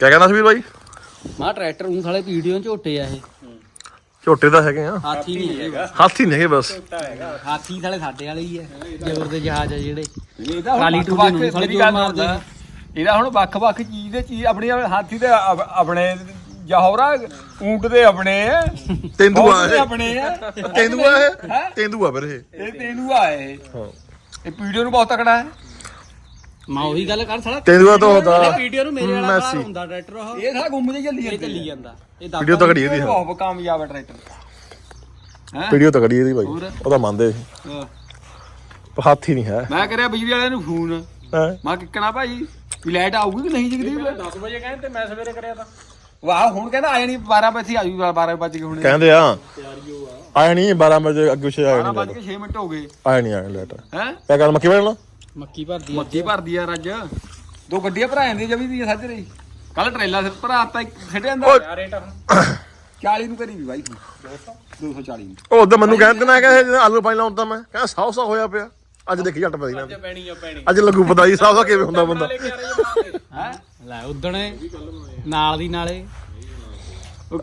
ਕਿਆ ਕਹਿੰਦਾ ਸਵੀਰ ਬਾਈ? ਮਾ ਟਰੈਕਟਰ ਨੂੰ ਸਾਲੇ ਵੀਡੀਓ ਝੋਟੇ ਆ ਇਹ। ਝੋਟੇ ਤਾਂ ਹੈਗੇ ਆ। ਹਾਥੀ ਨਹੀਂ ਹੈਗਾ ਹਾਥੀ ਨਹੀਂ ਹੈਗੇ ਬਸ। ਹਾਥੀ ਸਾਲੇ ਸਾਡੇ ਵਾਲੇ ਹੀ ਆ ਜੋਰ ਦੇ ਜਹਾਜ਼ ਆ ਜਿਹੜੇ। ਇਹਦਾ ਕਾਲੀ ਵੱਖ-ਵੱਖ ਨੂੰ ਸਾਲੀ ਜੋਰ ਮਾਰਦੇ। ਇਹਦਾ ਹੁਣ ਵੱਖ-ਵੱਖ ਚੀਜ਼ ਦੇ ਚੀਜ਼ ਆਪਣੀ ਹਾਥੀ ਦੇ ਆਪ- ਆਪਣੇ ਜਹੌਰਾ ਊਂਟ ਦੇ ਆਪਣੇ ਆ। ਤੇਂਦੂਆ ਬਹੁਤ ਦੇ ਇਹ। ਆਪਣੇ ਆ। ਤੇਂਦੂਆ ਹੈਂ? ਇਹ ਤੇਂਦੂਆ ਫਿਰ ਇਹ। ਇਹ ਤੇਂਦੂਆ ਹੈ ਇਹ। ਹਾਂ। ਇਹ ਵੀਡੀਓ ਨੂੰ ਬਹੁਤ ਤਕੜਾ ਹੈ। ਮੈਂ ਉਹੀ ਗੱਲ ਕਰ ਸਾਲਾ ਤੇਂਦੂਆ ਤਾਂ ਹੁੰਦਾ ਵੀਡੀਓ ਨੂੰ ਮੇਰੇ ਵਾਲਾ। ਘਰ ਹੁੰਦਾ ਟਰੈਕਟਰ ਉਹ। ਇਹ ਸਾਲਾ ਗੁੰਮ ਜੇ ਚੱਲੀ ਇਹ ਚੱਲੀ ਜਾਂਦਾ। ਇਹ ਦੱਬ ਵੀਡੀਓ ਤਕੜੀ ਇਹਦੀ ਹਾਂ ਬਹੁਤ ਕਾਮਯਾਬ ਹੈ ਟਰੈਕਟਰ। ਹੈ? ਵੀਡੀਓ ਤਕੜੀ ਇਹਦੀ ਹੋਰ? ਉਹ ਤਾਂ ਮੰਨਦੇ ਹਾਥੀ ਨਹੀਂ ਹੈ। ਮੈਂ ਕਰਿਆ ਬਿਜਲੀ ਵਾਲਿਆਂ ਨੂੰ ਫੋਨ। ਹੈਂ? ਮੈਂ ਕਿੱਕਣਾ ਭਾਈ ਵੀ ਲਾਈਟ ਆਊਗੀ ਕਿ ਨਹੀਂ ਜਗਦੀਪ? 10 ਵਜੇ ਕਹਿੰਦੇ ਤੇ ਮੈਂ ਸਵੇਰੇ ਕਰਿਆ ਤਾਂ। ਵਾਹ ਹੁਣ ਕਹਿੰਦਾ ਆਇਆ ਨਹੀਂ 12 ਵਜੇ ਆਜੂ 12 ਵਜੇ ਹੁਣ। ਕਹਿੰਦੇ ਆ ਆਇਆ ਨਹੀਂ 12 ਵਜੇ ਅੱਗੇ ਪਿੱਛੇ ਆਇਆ 12 ਨਹੀਂ ਵਜੇ 6 ਮਿੰਟ ਹੋ ਗਏ। ਆਇਆ ਨਹੀਂ ਆਇਆ ਲੈਟ ਹੈ? ਕਿਆ ਗੱਲ ਮੱਕੀ ਬਣਨਾ ਮੱਕੀ ਭਰਦੀ ਆ ਮੱਕੀ ਭਰਦੀ ਆ ਰੱਜ ਦੋ ਗੱਡੀਆਂ ਭਰਾ ਜਾਂਦੀਆਂ ਜਵੀ ਦੀ ਸੱਜ ਰਹੀ ਕੱਲ ਟਰੇਲਾ ਸਿਰ ਭਰਾ ਤਾਂ ਛੱਡ ਜਾਂਦਾ। ਆ ਰੇਟ ਹੁਣ 40 ਨੂੰ ਕਰੀ ਵੀ ਬਾਈ। 240 ਨੂੰ। ਉਹ ਉਦੋਂ ਮੈਨੂੰ ਕਹਿੰਦੇ ਨਾ ਕਿ ਆਲੂ ਪਾਣੀ ਲਾਉਂਦਾ ਮੈਂ ਕਹਿੰਦਾ ਸੌ ਸੌ ਹੋਇਆ ਪਿਆ। ਅੱਜ ਦੇਖੀ ਝੱਟ ਪਈ ਨਾ ਪੈਣੀ ਆ ਪੈਣੀ ਅੱਜ ਲੱਗੂ ਪਤਾ ਜੀ ਸੌ ਸੌ ਕਿਵੇਂ ਹੁੰਦਾ ਬੰਦਾ। ਲੈ ਕੇ ਆ ਰਹੇ ਆ ਹੈ? ਲੈ ਉਦਣੇ ਨਾਲ ਦੀ ਨਾਲੇ।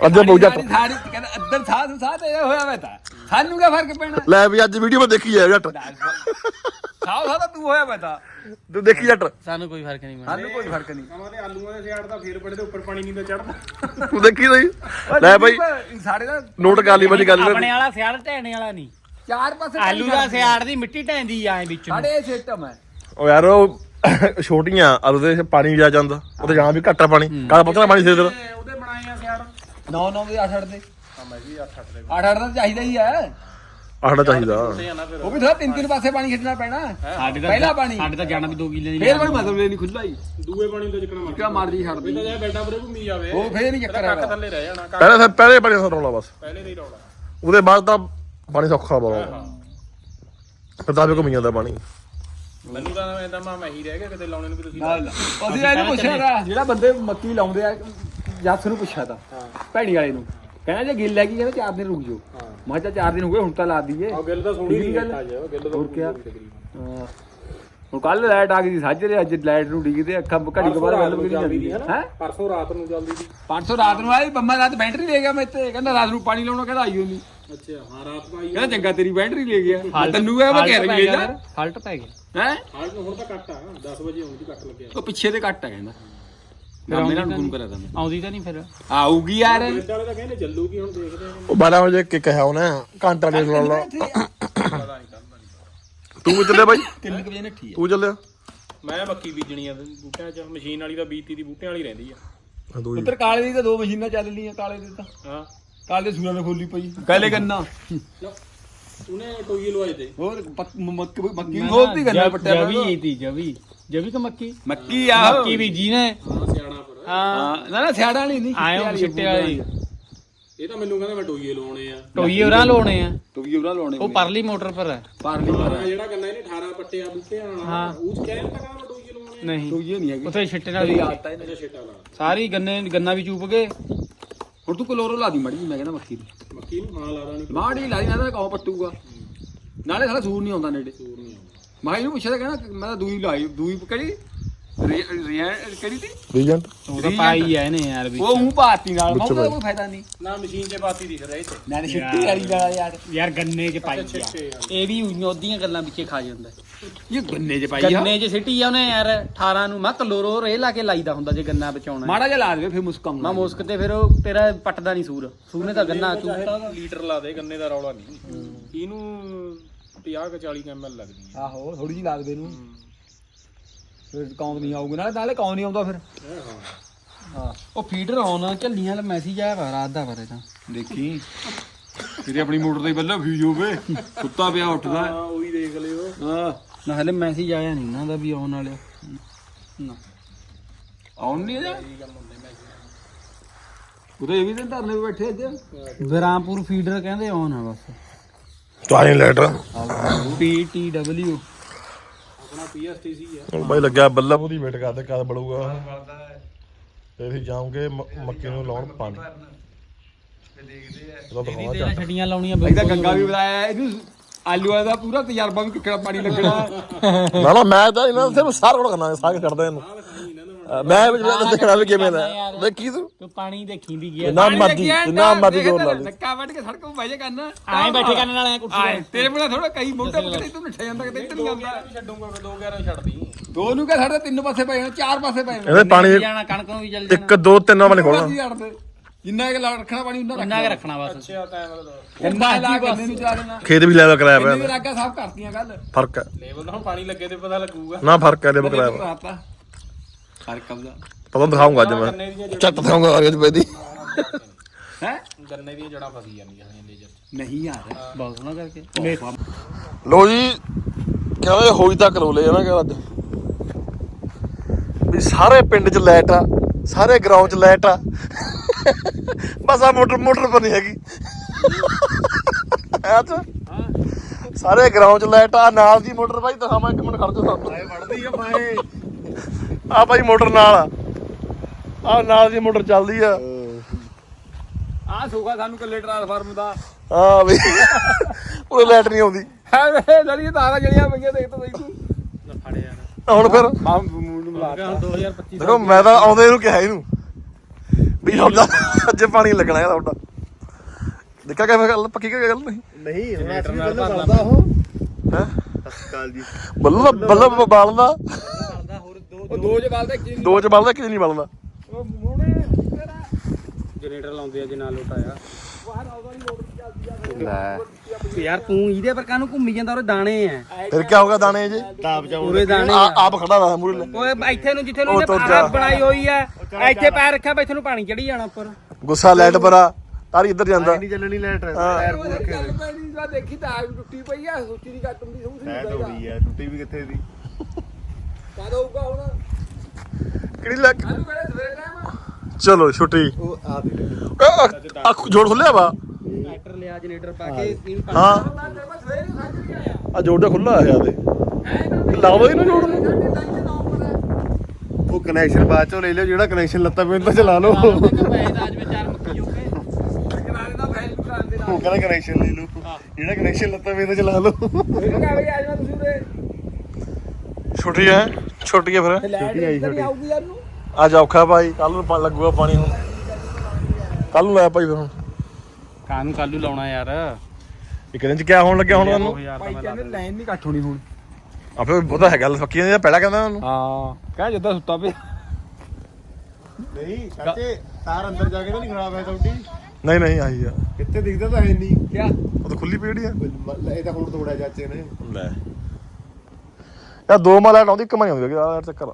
ਅੱਜ ਬਹੁਤ ਜੱਟ। ਸਾਰੀ ਕਹਿੰਦਾ ਅੱਧਰ ਸਾਹ ਨੂੰ ਸਾਹ ਤੇ ਹੋਇਆ ਵੇ ਤਾਂ। ਸਾਨੂੰ ਕੀ ਫ਼ਰਕ ਪੈਣਾ? ਲੈ ਵੀ ਅੱਜ ਵੀਡੀਓ ਮੈਂ ਦੇਖੀ ਜਾਏ ਝੱਟ ਸਾਹ ਸਾਹ ਤਾਂ ਤੂੰ ਹੋਇਆ ਵੇ ਤਾਂ। ਤੂੰ ਦੇਖੀ ਝੱਟ ਸਾਨੂੰ ਕੋਈ ਫ਼ਰਕ ਨਹੀਂ ਸਾਨੂੰ ਕੋਈ ਫ਼ਰਕ ਨਹੀਂ। ਕਮਾਂ ਦੇ ਆਲੂਆਂ ਦੇ ਸਿਆੜ ਦਾ ਫੇਰ ਬੜੇ ਦੇ ਉੱਪਰ ਪਾਣੀ ਨਹੀਂ ਤਾਂ ਚੜਦਾ ਤੂੰ ਦੇਖੀ ਸਹੀ? ਲੈ ਬਾਈ। ਸਾਡੇ ਦਾ ਨੋਟ ਕਰ ਲਈ ਬਾਜੀ ਗੱਲ ਆਪਣੇ ਵਾਲਾ ਸਿਆੜ ਢੈਣੇ ਵਾਲਾ ਨਹੀਂ। ਚਾਰ ਪਾਸੇ ਆਲੂ ਦਾ ਸਿਆੜ ਦੀ ਮਿੱਟੀ ਢੈਂਦੀ ਆ ਐ ਵਿੱਚ। ਸਾਡੇ ਸਿਸਟਮ ਹੈ ਉਹ ਯਾਰ ਉਹ ਛੋਟੀਆਂ ਆਲੂ ਦੇ ਪਾਣੀ ਜਾ ਜਾਂਦਾ। ਉੱਥੇ ਜਾਂ ਵੀ ਘੱਟਾ ਪਾਣੀ। ਕਾਲਾ ਪਤਲਾ ਪਾਣੀ ਸੇ ਉਹਦੇ ਬਣਾਏ ਆ ਸਿਆੜ 9 9 ਦੇ 8 8 ਦੇ। ਹਾਂ ਮੈਂ ਵੀ 8 8 ਦੇ। 8 8 ਦਾ ਚਾਹੀਦਾ ਹੀ ਹੈ ਆਹੜਾ ਚਾਹੀਦਾ। ਤੇ ਆ ਨਾ ਫਿਰ। ਉਹ ਵੀ ਥੋੜਾ ਤਿੰਨ ਤਿੰਨ ਪਾਸੇ ਪਾਣੀ ਖਿੱਚਣਾ ਪੈਣਾ। ਸਾਡੇ ਤਾਂ ਪਹਿਲਾ ਪਾਣੀ। ਸਾਡੇ ਤਾਂ ਜਾਣਾ ਵੀ 2 ਕਿੱਲੇ ਦੀ ਫੇਰ ਕੋਈ ਮਤਲਬ ਨਹੀਂ ਖੁੱਲਾ ਹੀ। ਦੂਏ ਪਾਣੀ ਤੋਂ ਜਿੱਕਣਾ ਮਰ ਕਿਆ ਮਰਜ਼ੀ ਛੱਡ ਤਾਂ ਦੇ। ਜੇ ਬੈਠਾ ਪਰੇ ਘੁੰਮੀ ਜਾਵੇ। ਉਹ ਫੇਰ ਨਹੀਂ ਚੱਕਰ ਕੱਖ ਹੈਗਾ। ਥੱਲੇ ਰਹਿ ਜਾਣਾ ਕੱਖ ਪਹਿਲੇ ਪਹਿਲੇ ਪਾਣੀ ਦਾ ਰੌਲਾ ਬਸ। ਪਹਿਲੇ ਦੇ ਹੀ ਰੌਲਾ ਉਹਦੇ ਬਾਅਦ ਤਾਂ ਪਾਣੀ ਸੌਖਾ ਬਹੁਤ। ਫਿਰ ਤਾਂ ਵੀ ਘੁੰਮੀ ਜਾਂਦਾ ਪਾਣੀ। ਮੈਨੂੰ ਤਾਂ ਐਂ ਤਾਂ ਮੈਂ ਮੈਂ ਹੀ ਰਹਿ ਗਿਆ ਕਿਤੇ ਲਾਉਣੇ ਨੂੰ ਵੀ ਤੁਸੀਂ ਅਸੀਂ ਇਹਨੂੰ ਪੁੱਛਿਆ ਤਾ ਜਿਹੜਾ ਬੰਦੇ ਮੱਕੀ ਲਾਉਂਦੇ ਆ ਜੱਸ ਨੂੰ ਪੁੱਛਿਆ ਤਾ ਭੈਣੀ ਵਾਲੇ ਨੂੰ। ਕਹਿੰਦਾ ਜੇ ਗਿੱਲ ਹੈਗੀ ਕਹਿੰਦਾ ਚਾਰ ਦਿਨ ਰੁਕ ਜਾਓ। ਮੈਂ ਕਿਹਾ ਚਾਰ ਦਿਨ ਹੋ ਗਏ ਹੁਣ ਤਾਂ ਲਾ ਦਈਏ। ਆ ਗਿੱਲ ਤਾਂ ਸੋਹਣੀ ਨਹੀਂ ਗੱਲ। ਹੋਰ ਹਾਂ। ਹੁਣ ਕੱਲ ਲਾਈਟ ਆ ਗਈ ਸੀ ਸਾਜਰੇ ਅੱਜ ਲਾਈਟ ਨੂੰ ਡਿੱਗਦੇ ਅੱਖਾਂ ਘੜੀ ਕਬਾਰ ਗੱਲ ਕਰੀ ਜਾਂਦੀ ਹੈ। ਹੈ? ਪਰਸੋਂ ਰਾਤ ਨੂੰ ਜਲਦੀ ਦੀ 500 ਰਾਤ ਨੂੰ ਆਈ ਬੰਮਾ ਰਾਤ ਬੈਟਰੀ ਲੈ ਗਿਆ ਮੈਂ ਇੱਥੇ। ਕਹਿੰਦਾ ਰਾਤ ਨੂੰ ਪਾਣੀ ਲਾਉਣਾ ਕਹਿੰਦਾ ਆਈਓ ਨਹੀਂ ਅੱਛਾ ਹਾਂ ਰਾਤ ਨੂੰ ਆਈ ਕਹਿੰਦਾ ਚੰਗਾ ਤੇਰੀ ਬੈਟਰੀ ਲੈ ਗਿਆ। ਤੈਨੂੰ ਇਹ ਮੈਂ ਕਹਿ ਰਹੀ ਹੈ ਫਾਲਟ ਪੈ ਗਿਆ। ਹੈ? ਹਾਲ ਨੂੰ ਹੁਣ ਤਾਂ ਕੱਟ ਆ 10 ਵਜੇ ਆਉਂਦੀ ਕੱਟ ਲੱਗਿਆ। ਉਹ ਪਿੱਛੇ ਤੇ ਕੱਟ ਆ ਕਹਿੰਦਾ। ਮੈਂ ਮੇਰਾ ਫੋਨ ਕਰਿਆ ਤਾਂ ਮੈਂ ਆਉਂਦੀ ਤਾਂ ਨਹੀਂ ਫਿਰ। ਆਊਗੀ ਯਾਰ। ਵਾਲੇ ਤਾਂ ਕਹਿੰਦੇ ਚੱਲੂਗੀ ਹੁਣ ਦੇਖਦੇ ਆ ਉਹ 12 ਵਜੇ ਕਿ ਕਿਹਾ ਉਹਨੇ ਘੰਟਾ ਡੇਢ ਲਾ ਲਾ। ਤੂੰ ਵੀ ਚੱਲਿਆ ਬਾਈ? ਕਿੰਨੇ ਕੁ ਵਜੇ ਨੱਠੀ ਆ। ਤੂੰ ਚੱਲਿਆ? ਮੈਂ ਮੱਕੀ ਬੀਜਣੀ ਆ ਬੂਟਿਆਂ 'ਚ ਮਸ਼ੀਨ ਵਾਲੀ ਤਾਂ ਬੀਜਤੀ ਦੀ ਬੂਟਿਆਂ ਵਾਲੀ ਰਹਿੰਦੀ ਆ। ਹਾਂ, ਦੋ ਹੀ। ਉੱਧਰ ਕਾਲੇ ਦੀ ਤਾਂ ਦੋ ਮਸ਼ੀਨਾਂ ਚੱਲ ਲੀਆਂ ਕਾਲੇ ਦੀ ਤਾਂ। ਹਾਂ। ਕਾਲੇ ਦੇ ਸੂਰਾਂ ਨੇ ਖੋਲੀ ਪਈ। ਕਾਲੇ ਗੰਨਾ। ਉਹਨੇ ਟੋਈ ਲਵਾਏ ਤੇ। ਹੋਰ ਪੱਕ- ਮ- ਮੱਕੀ ਮੱਕੀ ਖੋਲਦੀ ਗੰਨਾ ਪੱਟਿਆ ਜਵੀ ਤੀ ਜਵੀ। ਜਵੀ ਕਿ ਮੱਕੀ? ਮੱਕੀ ਆ। ਮੱਕੀ ਬੀਜੀ ਨੇ। ਹਾਂ। ਹਾਂ। ਹਾਂ, ਨਾ ਨਾ ਸਿਆੜਾ ਵਾਲੀ ਨਹੀਂ ਆਏ ਛਿੱਟੇ ਵਾਲੀ। ਇਹ ਤਾਂ ਮੈਨੂੰ ਕਹਿੰਦਾ ਮੈਂ ਟੋਈਏ ਲਵਾਉਣੇ ਆ। ਟੋਈ ਉਹਨਾਂ ਲਾਉਣੇ ਆ। ਵੀ ਉਹਨਾਂ ਲਾਉਣੇ ਉਹ ਪਰਲੀ ਮੋਟਰ ਪਰ ਹੈ। ਪਾਰਲੀ ਮਾਰਾ ਜਿਹੜਾ ਗੰਨਾ ਇਹਨੇ 18 ਪੱਟਿਆ ਬੂਟਿਆਂ ਨਾਲ ਉਹ ਚ ਕਹਿੰਦਾ ਕਹਿੰਦਾ ਮੈਂ ਟੋਈਏ ਲਵਾਉਣੇ ਆ। ਨਹੀਂ। ਇਹ ਨਹੀਂ ਹੈਗੀ। ਉੱਥੇ ਛਿੱਟੇ ਨਾਲ ਤੇਰੀ ਆਦਤ ਹੈ ਅੱਛਾ ਛੇਟਾ ਲਾ ਸਾਰੀ ਗੰਨੇ ਗੰਨਾ ਵੀ ਚੂਪ ਗਏ। ਹੁਣ ਤੂੰ ਕਲੋਰੋ ਲਾ ਦੀ ਮੜੀ ਮੈਂ ਕਹਿੰਦਾ ਮੱਕੀ ਦੀ। ਮੱਕੀ ਨੂੰ ਹਾਂ ਲਾ ਦਾਣੀ ਮਾੜੀ ਲਾਈ ਨਾ ਤਾਂ ਕੌਂ ਪੱਟੂਗਾ। ਨਾਲੇ ਸਾਲਾ ਸੂਰ ਨਹੀਂ ਆਉਂਦਾ ਨੇੜੇ। ਸੂਰ ਨਹੀਂ ਆਉਂਦਾ। ਮੈਂ ਇਹਨੂੰ ਪੁੱਛਿਆ ਤਾਂ ਕਹਿੰਦਾ ਮੈਂ ਤਾਂ ਦੂਈ ਲਾਈ ਦੂਈ ਕਿਹੜੀ? ਰੀ- ਰੀ- ਕਿਹੜੀ ਤੀ? ਰੀਜੈਂਟ ਉਹ ਤਾਂ ਪਾਈ ਐ ਨੇ ਯਾਰ ਵੀ ਉਹ ਮੂੰਹ ਪਾਤੀ ਨਾਲ ਮੈਂ ਉਹਦਾ ਕੋਈ ਫਾਇਦਾ ਨਹੀਂ। ਨਾ ਮਸ਼ੀਨ 'ਚ ਬਾਤੀ ਦਿਖ ਰਹੀ ਤੇ। ਨਾਲੇ ਛਿੱਟੀ ਵਾਲੀ ਦਾ ਯਾਰ। ਯਾਰ ਗੰਨੇ 'ਚ ਪਾਈ ਆ। ਛਿੱਟੇ ਆ ਇਹ ਵੀ ਉਹਦੀਆਂ ਗੱਲਾਂ ਵਿੱਚੇ ਖਾ ਜਾਂਦਾ ਇਹ ਗੰਨੇ 'ਚ ਪਾਈ ਆ? ਗੰਨੇ 'ਚ ਸਿੱਟੀ ਆ ਉਹਨੇ ਯਾਰ 18 ਨੂੰ। ਮੈਂ ਕਲੋਰੋ ਰੇ ਲਾ ਕੇ ਲਾਈਦਾ ਹੁੰਦਾ ਜੇ ਗੰਨਾ ਬਚਾਉਣਾ ਮਾੜਾ ਜਿਹਾ ਲਾ ਦੇਵੇ ਫਿਰ ਮੁਸਕਮ ਮੈਂ ਮੁਸਕ ਤੇ ਫਿਰ ਉਹ ਤੇਰਾ ਪੱਟਦਾ ਨਹੀਂ ਸੂਰ। ਸੂਰ ਨੇ ਤਾਂ ਗੰਨਾ ਲੀਟਰ ਲਾ ਦੇ ਗੰਨੇ ਦਾ ਰੌਲਾ ਨਹੀਂ। ਇਹਨੂੰ 50 ਕਿ 40 ਐਮਐਲ ਲੱਗਦੀ ਆ ਆਹੋ ਥੋੜੀ ਜਿਹੀ ਲਾ ਇਹਨੂੰ। ਫਿਰ ਕੌਣ ਨਹੀਂ ਆਊਗਾ? ਨਾਲੇ ਨਾਲੇ ਕੌਣ ਨਹੀਂ ਆਉਂਦਾ ਫਿਰ? ਹਾਂ। ਉਹ ਫੀਡਰ ਆਨ ਝੱਲੀਆਂ ਵਾਲਾ ਮੈਸੇਜ ਆਇਆ ਵਾ ਰਾਤ ਦਾ ਬਾਰੇ ਤਾਂ। ਦੇਖੀ। ਤੇਰੀ ਆਪਣੀ ਮੋਟਰ ਤੇ ਬੱਲਾ ਫਿਊਜ ਹੋਵੇ। ਕੁੱਤਾ ਪਿਆ ਉੱਠਦਾ। ਹਾਂ ਉਹੀ ਦੇਖ ਲਿਓ। ਹਾਂ। ਨਾ ਹਲੇ ਮੈਸੇਜ ਆਇਆ ਨਹੀਂ ਉਹਨਾਂ ਦਾ ਵੀ ਆਉਣ ਵਾਲੇ। ਨਾ। ਆਉਣ ਨਹੀਂ ਇਹਦਾ ਉਹਦੇ ਇਹ ਵੀ ਤਾਂ ਧਰਨੇ 'ਤੇ ਬੈਠੇ ਅੱਜ ਵਿਰਾਮਪੁਰ ਫੀਡਰ ਕਹਿੰਦੇ ਆਉਣ ਆ ਬਸ। ਤੂੰ ਆਈ ਲੈਟਰ ਪੀ ਟੀ ਡਬਲਯੂ ਆਪਣਾ ਪੀਐਸਟੀਸੀ ਆ। ਹੁਣ ਬਾਈ ਲੱਗਿਆ ਬੱਲਾ ਉਹਦੀ ਵੇਟ ਕਰਦੇ ਕਦ ਬੜੂਗਾ ਤੇ ਅਸੀਂ ਜਾਵਾਂਗੇ ਮ- ਮੱਕੀ ਨੂੰ ਲਾਉਣ ਪਾਣੀ। ਇਹਦਾ ਦਿਖਾਉਣਾ ਤੇਰਾ ਚੱਲ। ਛੱਡੀਆਂ ਲਾਉਣੀਆਂ ਇਹਦਾ ਗੰਗਾ ਵੀ ਬੁਲਾਇਆ ਇਹਨੂੰ ਆਲੂਆਂ ਦਾ ਪੂਰਾ ਤਜਰਬਾ ਵੀ ਕਿੱਕੜਾ ਪਾਣੀ ਲੱਗਣਾ। ਨਾ ਨਾ ਮੈਂ ਤਾਂ ਇਹਨਾਂ ਸਿਰਫ ਸਾਰਾ ਕੁਝ ਕਰਨਾ ਸਾਗ ਕਰਦਾ ਇਹਨੂੰ। ਮੈਂ ਦੇਖਣਾ ਵੀ ਕਿਵੇਂ ਦਾ ਦੇਖੀ ਤੂੰ? ਤੂੰ ਪਾਣੀ ਦੇਖੀ ਵੀ ਗਿਆ। ਨਾ ਮਰਜ਼ੀ ਨਾ ਮਰਜ਼ੀ ਜੋਰ ਲਾ ਦੇ। ਧੱਕਾ ਵੱਢ ਕੇ ਸੜਕ 'ਤੇ ਬਹਿ ਜਾ ਕਰਨਾ। ਐਂ ਬੈਠੇ ਕਰਨ ਨਾਲ ਐ ਕੁਰਸੀ ਆਏ ਤੇਰੇ ਬਿਨਾ ਥੋੜਾ ਕਈ ਮੋਟੇ ਕਿਤੇ ਤੂੰ ਨੱਠਿਆ ਜਾਂਦਾ ਕਿਤੇ ਇੱਧਰ ਨਹੀਂ ਆਉਂਦਾ। ਛੱਡੂਗਾ ਦੋ ਗਿਆਰਾਂ ਛੱਡਦੀ। ਦੋ ਨੂੰ ਕਹ ਸਾਡੇ ਤਿੰਨ ਪਾਸੇ ਪਏ ਨੇ ਚਾਰ ਪਾਸੇ ਨੇ ਇਹਦੇ ਪਾਣੀ ਜਾਣਾ ਕਣਕ ਨੂੰ ਵੀ ਜਲ ਇੱਕ ਦੋ ਤਿੰਨ ਵਾਲੇ ਖੋਲਣਾ ਜਿੰਨਾ ਕਿ ਰੱਖਣਾ ਪਾਣੀ ਉਹਨਾਂ ਇੰਨਾ ਕੁ ਰੱਖਣਾ ਬਸ। ਅੱਛਾ ਤਾਂ ਮਤਲਬ ਕਿੰਨਾ ਲਾ ਕਿੰਨੇ ਨੂੰ ਚਲਾ ਦੇਣਾ? ਖੇਤ ਵੀ ਲੈਵਲ ਕਰਾਇਆ ਪਿਆ ਰਾਗਾ ਸਾਫ਼ ਕਰਤੀਆਂ ਕੱਲ ਫ਼ਰਕ ਹੈ। ਲੇਬਲ ਹੁਣ ਪਾਣੀ ਲੱਗੇ ਤੇ ਪਤਾ ਲੱਗੂਗਾ। ਨਾ ਫ਼ਰਕ ਹੈ ਲੈਵਲ ਕਰਾਇਆ ਦਿਖਾਉਂਗਾ ਅੱਜ ਮੈਂ। ਗੰਨੇ ਦੀਆਂ ਚੱਟ ਦਿਖਾਉਂਗਾ ਅੱਜ ਪੈਦੀ ਹੈ? ਗੰਨੇ ਦੀਆਂ ਜੜਾਂ ਫਸੀ ਜਾਂਦੀਆਂ ਲੇਜਰ ਚ ਨਹੀਂ ਯਾਰ ਬਹੁਤ ਸੋਹਣਾ ਕਰਕੇ। ਲੋ ਜੀ ਕਹਿੰਦੇ ਹੋਈ ਤਾਂ ਕਰੋ ਲੈ ਨਾ ਕਰ ਅੱਜ। ਵੀ ਸਾਰੇ ਪਿੰਡ 'ਚ ਲਾਈਟ ਆ ਸਾਰੇ ਗਰਾਊਂਡ 'ਚ ਲਾਈਟ ਆ। ਬਸ ਆ ਮੋਟਰ ਮੋਟਰ ਪਰ ਨਹੀਂ ਹੈਗੀ ਤਾਂ? ਸਾਰੇ ਗਰਾਊਂਡ 'ਚ ਲਾਈਟ ਆ ਨਾਲ ਦੀ ਮੋਟਰ ਬਾਈ ਦਿਖਾਵਾਂ ਇੱਕ ਮਿੰਟ ਖੜ ਜਾ ਤੁਹਾਨੂੰ ਵੜਦੀ ਆ ਬਾਏ ਆ ਬਾਈ ਮੋਟਰ ਨਾਲ। ਆ ਆ ਨਾਲ ਦੀ ਮੋਟਰ ਚੱਲਦੀ ਆ। ਆ ਸੋਖਾ ਸਾਨੂੰ ਕੱਲੇ ਟ੍ਰਾਂਸਫਾਰਮ ਦਾ। ਹਾਂ ਵੀ ਉਹਦੇ ਲਾਈਟ ਨਹੀਂ ਆਉਂਦੀ। ਹੈ ਵੇ ਲੜੀ ਤਾਰਾਂ ਜਿਹੜੀਆਂ ਪਈਆਂ ਦੇਖ ਤਾਂ ਸਹੀ ਤੂੰ ਫੜ ਯਾਰ। ਹੁਣ ਫਿਰ ਮਾਂ ਮੂਡ ਨੂੰ ਲਾ 2025 ਦੇਖੋ ਮੈਂ ਤਾਂ ਆਉਂਦੇ ਨੂੰ ਕਿਹਾ ਇਹਨੂੰ ਵੀ ਤੁਹਾਡਾ ਅੱਜ ਪਾਣੀ ਲੱਗਣਾ ਹੈ ਤੁਹਾਡਾ ਦੇਖਿਆ ਕਿ ਗੱਲ ਪੱਕੀ ਕਿ ਗੱਲ ਨਹੀਂ? ਨਹੀਂ ਹੁਣ ਅਸੀਂ ਪਹਿਲਾਂ ਵੜਦਾ ਉਹ। ਹੈ? ਹਸਪਤਾਲ ਜੀ। ਬੱਲੂ ਬੱਲੂ ਬਾਲਦਾ। ਦੋ ਉਹ ਦੋ ਜਵਾਲ ਦਾ ਕੀ ਦੋ ਚ ਬਲਦਾ ਕਿ ਨਹੀਂ ਬਲਦਾ। ਉਹ ਮੂੜੇ ਜਨਰੇਟਰ ਲਾਉਂਦੇ ਆ ਜੇ ਨਾਲ ਲੋਟਾਇਆ। ਯਾਰ ਤੂੰ ਇਹਦੇ ਪਰ ਕਾਹਨੂੰ ਘੁੰਮੀ ਜਾਂਦਾ ਉਹ ਦਾਣੇ ਆ। ਫਿਰ ਕੀ ਹੋਗਾ ਦਾਣੇ ਜੇ? ਤਾਪ ਪੂਰੇ ਦਾਣੇ ਆ ਆ ਆਪ ਖੜਾ ਰਹਾ ਮੂਰੇ ਓਏ ਇੱਥੇ ਨੂੰ ਜਿੱਥੇ ਨੂੰ ਉਹ ਇਹਨੇ ਤੁਰ ਜਾ। ਪਾਰ ਬਣਾਈ ਹੋਈ ਐ ਇੱਥੇ ਪੈਰ ਰੱਖਿਆ ਬਈ ਇੱਥੇ ਨੂੰ ਪਾਣੀ ਚੜੀ ਜਾਣਾ ਉੱਪਰ। ਗੁੱਸਾ ਲੈਟ ਪਰਾ ਤਾਰੀ ਇੱਧਰ ਜਾਂਦਾ। ਨਹੀਂ ਚੱਲਣੀ ਲੈਟ ਹਾਂ। ਟਾਇਰ ਪੂਰ ਕੇ ਪੈਣੀ ਦਾ ਦੇਖੀ ਤਾਂ ਆਪ ਟੁੱਟੀ ਪਈ ਆ ਸੋਚੀ ਦੀ ਘੱਟ ਹੁੰਦੀ ਟਾਇਰ ਨਹੀਂ ਹੋਈ ਆ ਟੁੱਟੀ ਵੀ ਕਿੱਥੇ ਦੀ? ਕਦ ਹੋਊਗਾ ਹੁਣ? ਕਿਹੜੀ ਲੱਗ ਕੱਲ ਕਿਹੜੇ ਸਵੇਰੇ ਟਾਈਮ ਚਲੋ ਛੁੱਟੀ। ਉਹ ਆ ਦੇ ਅੱਖ ਜੋੜ ਖੁੱਲਿਆ ਵਾ? ਟਰੈਕਟਰ ਲਿਆ ਜਨਰੇਟਰ ਪਾ ਕੇ ਇਹਨੂੰ ਪਾ- ਹਾਂ ਨਾ ਤੇਰੇ ਕੋਲ ਸਵੇਰੇ ਨੂੰ ਖੱਜ ਨਹੀਂ ਆਇਆ। ਆ ਜੋੜਾ ਖੁੱਲਾ ਤਾਂ ਲਾ ਦੋ ਇਹਨੂੰ ਜੋੜ। ਨੂੰ ਸਾਡੇ ਟਾਈਮ ਤੇ ਨਾ ਉੱਪਰ। ਉਹ ਕਨੈਕਸ਼ਨ ਬਾਅਦ ਚੋਂ ਲੈ ਲਿਓ ਜਿਹੜਾ ਕਨੈਕਸ਼ਨ ਲੱਤਾ ਤਾਂ ਚਲਾ ਲਓ। ਤਾਂ ਅੱਜ ਚਾਰ ਮੱਕੀ ਜੋਗੇ ਦਾ ਫੈਲ ਦੁਕਾਨ ਦੇ ਉਹ ਨਾਲ ਕਹਿੰਦਾ ਕਨੈਕਸ਼ਨ ਲੈ ਲਓ। ਜਿਹੜਾ ਕਨੈਕਸ਼ਨ ਲੱਤਾ ਤਾਂ ਚਲਾ ਲਓ। ਇਹ ਕਹਾਂ ਬਈ ਅੱਜ ਮੈਂ ਤੁਸੀਂ ਉਰੇ। ਛੁੱਟੀ ਹੈ? ਛੁੱਟੀ ਹੈ ਫਿਰ? ਆਊਗੀ ਯਾਰ ਨੂੰ। ਅੱਜ ਔਖਾ ਭਾਈ ਕੱਲ ਨੂੰ ਪਾ- ਲੱਗੂਗਾ ਪਾਣੀ ਹੁਣ। ਕੱਲ ਨੂੰ ਲੈ ਭਾਈ ਫਿਰ ਹੁਣ। ਕਾਹਨੂੰ ਕੱਲੂ ਲਾਉਣਾ ਯਾਰ? ਇੱਕ ਦਿਨ ਚ ਕਿਆ ਹੋਣ ਲੱਗਿਆ ਹੁਣ ਤੁਹਾਨੂੰ? 2000 ਭਾਈ ਕਹਿੰਦੇ ਲਾਈਨ ਨਹੀਂ ਕੱਟ ਹੋਣੀ ਹੁਣ। ਆਪੇ ਉਹਦਾ ਹੈ ਗੱਲ ਫੱਕੀਆਂ ਦੀ ਪਹਿਲਾਂ ਕਹਿੰਦਾ ਉਹਨੂੰ। ਹਾਂ ਕਹ ਜਿੱਦਾਂ ਸੁੱਤਾ ਪਿਆ। ਨਹੀਂ ਚਾਚੇ ਤਾਰ ਅੰਦਰ ਜਾ ਕੇ ਤਾਂ ਨਹੀਂ ਖਰਾਬ ਹੈ ਤੁਹਾਡੀ। ਨਹੀਂ ਨਹੀਂ ਆਈ ਆ। ਕਿੱਥੇ ਦਿਖਦਾ ਤਾਂ ਹੈ ਨਹੀਂ। ਕਿਆ? ਉਹ ਤਾਂ ਖੁੱਲੀ ਪੀੜੀ ਆ। ਇਹ ਤਾਂ ਹੁਣ ਤੋੜਿਆ ਚਾਚੇ ਨੇ। ਲੈ। ਯਾ ਦੋ ਮਾਲਾ ਆਉਂਦੀ ਇੱਕ ਮਾਈ ਆਉਂਦੀ ਆ ਯਾਰ ਚੱਕਰ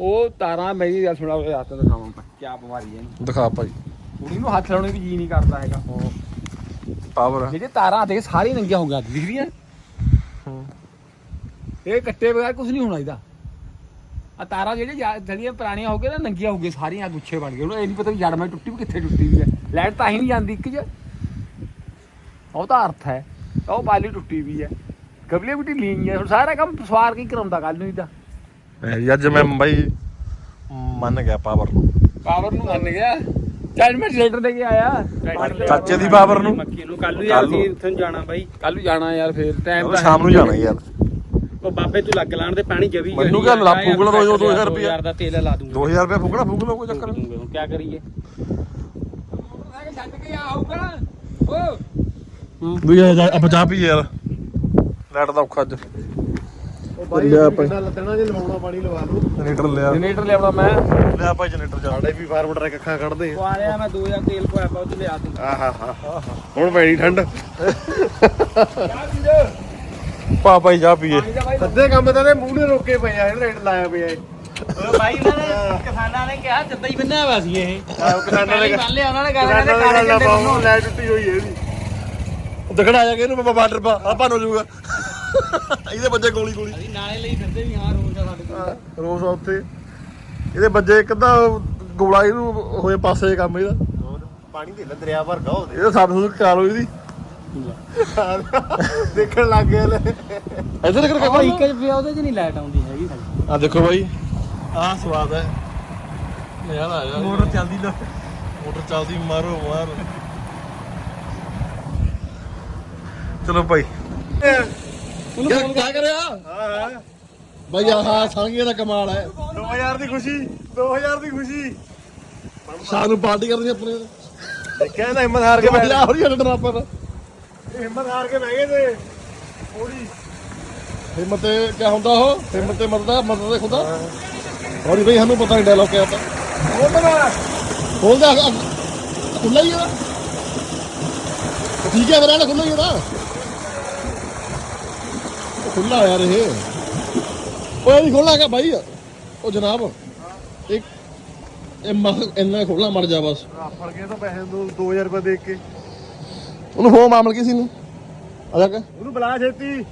ਉਹ ਤਾਰਾਂ ਮੇਰੀ ਗੱਲ ਸੁਣਾ ਉਹ ਹੱਥ ਦਿਖਾਵਾਂ ਕਿਆ ਬਿਮਾਰੀ ਹੈ ਦਿਖਾ ਭਾਈ। ਕੁੜੀ ਨੂੰ ਹੱਥ ਲਾਉਣੇ ਵੀ ਜੀ ਨਹੀਂ ਕਰਦਾ ਹੈਗਾ। ਪਾਵਰ ਜਿਹੜੇ ਤਾਰਾਂ ਦੇ ਸਾਰੀ ਨੰਗੀਆਂ ਹੋ ਗਿਆ ਦਿਖ ਰਹੀਆਂ ਹੂੰ। ਇਹ ਕੱਟੇ ਬਗੈਰ ਕੁਝ ਨਹੀਂ ਹੋਣਾ ਇਹਦਾ। ਆ ਤਾਰਾਂ ਜਿਹੜੇ ਜਾ- ਜਿਹੜੀਆਂ ਪੁਰਾਣੀਆਂ ਹੋ ਗਈਆਂ ਨਾ ਨੰਗੀਆਂ ਹੋ ਗਈਆਂ ਸਾਰੀਆਂ ਗੁੱਛੇ ਬਣ ਗਏ ਉਹਨੂੰ ਇਹ ਨਹੀਂ ਪਤਾ ਵੀ ਜੜ ਮੈਂ ਟੁੱਟੀ ਵੀ ਕਿੱਥੇ ਟੁੱਟੀ ਵੀ ਹੈ ਲਾਈਟ ਤਾਂ ਹੀ ਨਹੀਂ ਜਾਂਦੀ ਇੱਕ ਚ। ਉਹ ਤਾਂ ਅਰਥ ਹੈ। ਉਹ ਬਾਲੀ ਟੁੱਟੀ ਵੀ ਹੈ ਕਬਲੇ ਬਿਟੀ ਲੀਨ ਹੈ ਹੁਣ ਸਾਰਾ ਕੰਮ ਸਵਾਰ ਕੇ ਕਰਾਉਂਦਾ ਕੱਲ ਨੂੰ ਇਹਦਾ ਇਹ ਅੱਜ ਮੈਂ ਬਾਈ ਮੰਨ ਗਿਆ ਪਾਵਰ ਨੂੰ। ਪਾਵਰ ਨੂੰ ਮੰਨ ਗਿਆ। ਚੱਲ ਮੈਂ ਜਨਰੇਟਰ ਦੇ ਕੇ ਆਇਆ। ਚਾਚੇ ਦੀ ਪਾਵਰ ਨੂੰ। ਮੱਕੀ ਨੂੰ। ਕੱਲੂ ਯਾਰ ਨੂੰ। ਅਸੀਂ ਉੱਥੇ ਨੂੰ ਜਾਣਾ ਬਾਈ। ਕੱਲ ਨੂੰ ਜਾਣਾ ਯਾਰ ਫੇਰ ਟਾਈਮ ਉਹ ਸ਼ਾਮ ਨੂੰ ਜਾਣਾ ਯਾਰ। ਉਹ ਬਾਬੇ ਤੂੰ ਲੱਗ ਲਾਣ ਤੇ ਪਾਣੀ ਜਵੀ ਮੈਨੂੰ ਕਿਆ ਲਾ ਫੂਕ ਲਾ ਦੋ ਦੋ ਹਜ਼ਾਰ ਰੁਪਇਆ। 2000 ਦਾ ਤੇਲ ਲਾ ਦੂੰਗਾ। 2000 ਰੁਪਏ ਫੁਕਣਾ ਫੁਕ ਲਓ ਕੋਈ ਚੱਕਰ ਨਹੀਂ ਹੁਣ ਕੀ ਕਰੀਏ? ਛੱਡ ਕੇ ਆਊਗਾ। ਓ। ਵੀ ਆਪਾਂ ਚਾਹ ਪੀ ਯਾਰ। ਲੈਟ ਦਾ ਔਖਾ ਅੱਜ। ਉਹ ਬਾਈ ਲਿਆ ਭਾਈ। ਕਿੰਨਾ ਜੇ ਲਵਾਉਣਾ ਪਾਣੀ ਲਵਾ ਲਓ। ਜਨਰੇਟਰ ਲਿਆ। ਜਨਰੇਟਰ ਲਿਆਉਣਾ ਮੈਂ। ਲਿਆ ਭਾਈ ਜਨਰੇਟਰ ਜਾ। ਸਾਡੇ ਵੀ ਫਾਰਮ ਟਰੈਕ ਅੱਖਾਂ ਕੱਢਦੇ ਉਹ ਆ ਰਿਹਾ ਮੈਂ 2000 ਤੇਲ ਪਾਇਆ ਪਾ ਉਹ ਤੇ ਲਿਆ ਦੂੰਗਾ ਆਹਾ ਹਾ ਹੁਣ ਪੈਣੀ ਠੰਡ। ਪਾ ਭਾਈ ਚਾਹ ਪੀਏ। ਅੱਧੇ ਕੰਮ ਤਾਂ ਇਹਦੇ ਮੂੰਹ ਨੇ ਰੋਕੇ ਪਏ ਆ ਜਿਹੜਾ ਰੇਟ ਲਾਇਆ ਪਿਆ ਏ ਉਹ ਭਾਈ ਨੇ ਕਿਸਾਨਾਂ ਨੇ ਕਿਹਾ ਜਿੱਦਾਂ ਹੀ ਬੰਨਿਆ ਹੋਇਆ ਸੀ ਇਹ। ਕਿਸਾਨਾਂ ਨੇ ਬੰਨ ਲਿਆ ਉਹਨਾਂ ਨੇ ਕਿਸਾਨਾਂ ਕਹਿੰਦੇ ਨੇ ਕਾਲੇ ਗੱਲ ਝੰਡੇ ਪਾਉ ਲੈ ਟੁੱਟੀ ਹੋਈ ਏ ਇਹਦੀ ਦਿਖਣਾ ਆ ਜਾ ਕੇ ਇਹਨੂੰ ਬਾਬਾ ਬਾਰਡਰ ਪਾ ਆਪਾਂ ਨੂੰ ਜਾਊਗਾ ਇਹਦੇ ਬੱਜੇ ਗੋਲੀ ਗੋਲੀ। ਅਸੀਂ ਨਾਲੇ ਲਈ ਫਿਰਦੇ ਵੀ ਹਾਂ ਰੋਜ਼ ਆ ਸਾਡੇ ਕੋਲ। ਰੋਜ਼ ਆ ਉੱਥੇ। ਇਹਦੇ ਬੱਜੇ ਇੱਕ ਅੱਧਾ ਗੋਲਾ ਇਹਨੂੰ ਹੋਏ ਪਾਸੇ ਕੰਮ ਇਹਦਾ। ਪਾਣੀ ਦੇ ਲੈ ਦਰਿਆ ਭਰ ਗਾ ਉਹਦੇ ਇਹਦਾ ਸਾਫ਼ ਸੁਥਰੀ ਕਰਾ ਲਓ ਇਹਦੀ। ਦੇਖਣ ਲੱਗ ਗਏ ਲੈ ਇੱਧਰ ਕਰ ਉਹ ਇੱਕ ਰੁਪਿਆ ਉਹਦੇ 'ਚ ਨਹੀਂ ਲਾਈਟ ਆਉਂਦੀ ਹੈਗੀ ਸਾਡੀ ਆ ਦੇਖੋ ਭਾਈ ਆਹ ਸਵਾਦ ਹੈ। ਨਜ਼ਾਰਾ ਆ ਜਾ ਮੋਟਰ ਚੱਲਦੀ ਲੋ ਮੋਟਰ ਚੱਲਦੀ ਮਾਰੋ ਮਾਰ। ਚਲੋ ਭਾਈ ਉਹਨੂੰ ਫੋਨ ਕੀ ਕਰਿਆ? ਹਾਂ ਭਾਈ ਆਹ ਸਾਂਗੀਆਂ ਦਾ ਕਮਾਲ ਹੈ। ਦੋ 2000 ਦੀ ਖੁਸ਼ੀ 2000 ਦੀ ਖੁਸ਼ੀ। ਸ਼ਾਮ ਨੂੰ ਪਾਰਟੀ ਕਰਨੀ ਆਪਣੇ ਦੇਖਿਆ ਤਾਂ ਹਿੰਮਤ ਹਾਰ ਕੇ ਕਿ ਬੈਠ ਮਜ਼ਾ ਹੋ ਰਹੀ ਹੈ ਡਰਾ ਪਰ ਹਿੰਮਤ ਹਾਰ ਕੇ ਬਹਿ ਗਏ ਤੇ ਥੋੜੀ ਹਿੰਮਤ ਤੇ ਕਿਆ ਹੁੰਦਾ ਉਹ? ਹਿੰਮਤ ਤੇ ਮਦਦ ਮਦਦ ਦੇ ਖੁਦਾ। ਹੌਲੀ ਬਈ ਸਾਨੂੰ ਪਤਾ ਨਹੀਂ ਡਾਇਲੌਗ ਕਿਆ ਹੁੰਦਾ। ਖੋਲਦਾ ਖੁੱਲਾ ਹੀ ਆ ਠੀਕ ਹੈ ਮੇਰਾ ਖੁੱਲਾ ਹੀ ਆ ਨਾ ਖੁੱਲਾ ਯਾਰ ਇਹ ਓਏ ਨਹੀਂ ਖੋਲਣਾ ਹੈਗਾ ਬਾਈ। ਉਹ ਜਨਾਬ ਇੱਕ ਇਹ ਮਾ ਇੰਨਾ ਖੋਲਣਾ ਮਰ ਜਾ ਬਸ। ਫੜ ਕੇ ਤਾਂ ਪੈਸੇ ਦੋ 2000 ਰੁਪਏ ਦੇ ਕੇ। ਉਹਨੂੰ ਫੋਨ ਮਾਮਲ ਕੀ ਸੀ ਨੂੰ ਆ ਜਾ ਕੇ। ਉਹਨੂੰ ਬੁਲਾ ਛੇਤੀ।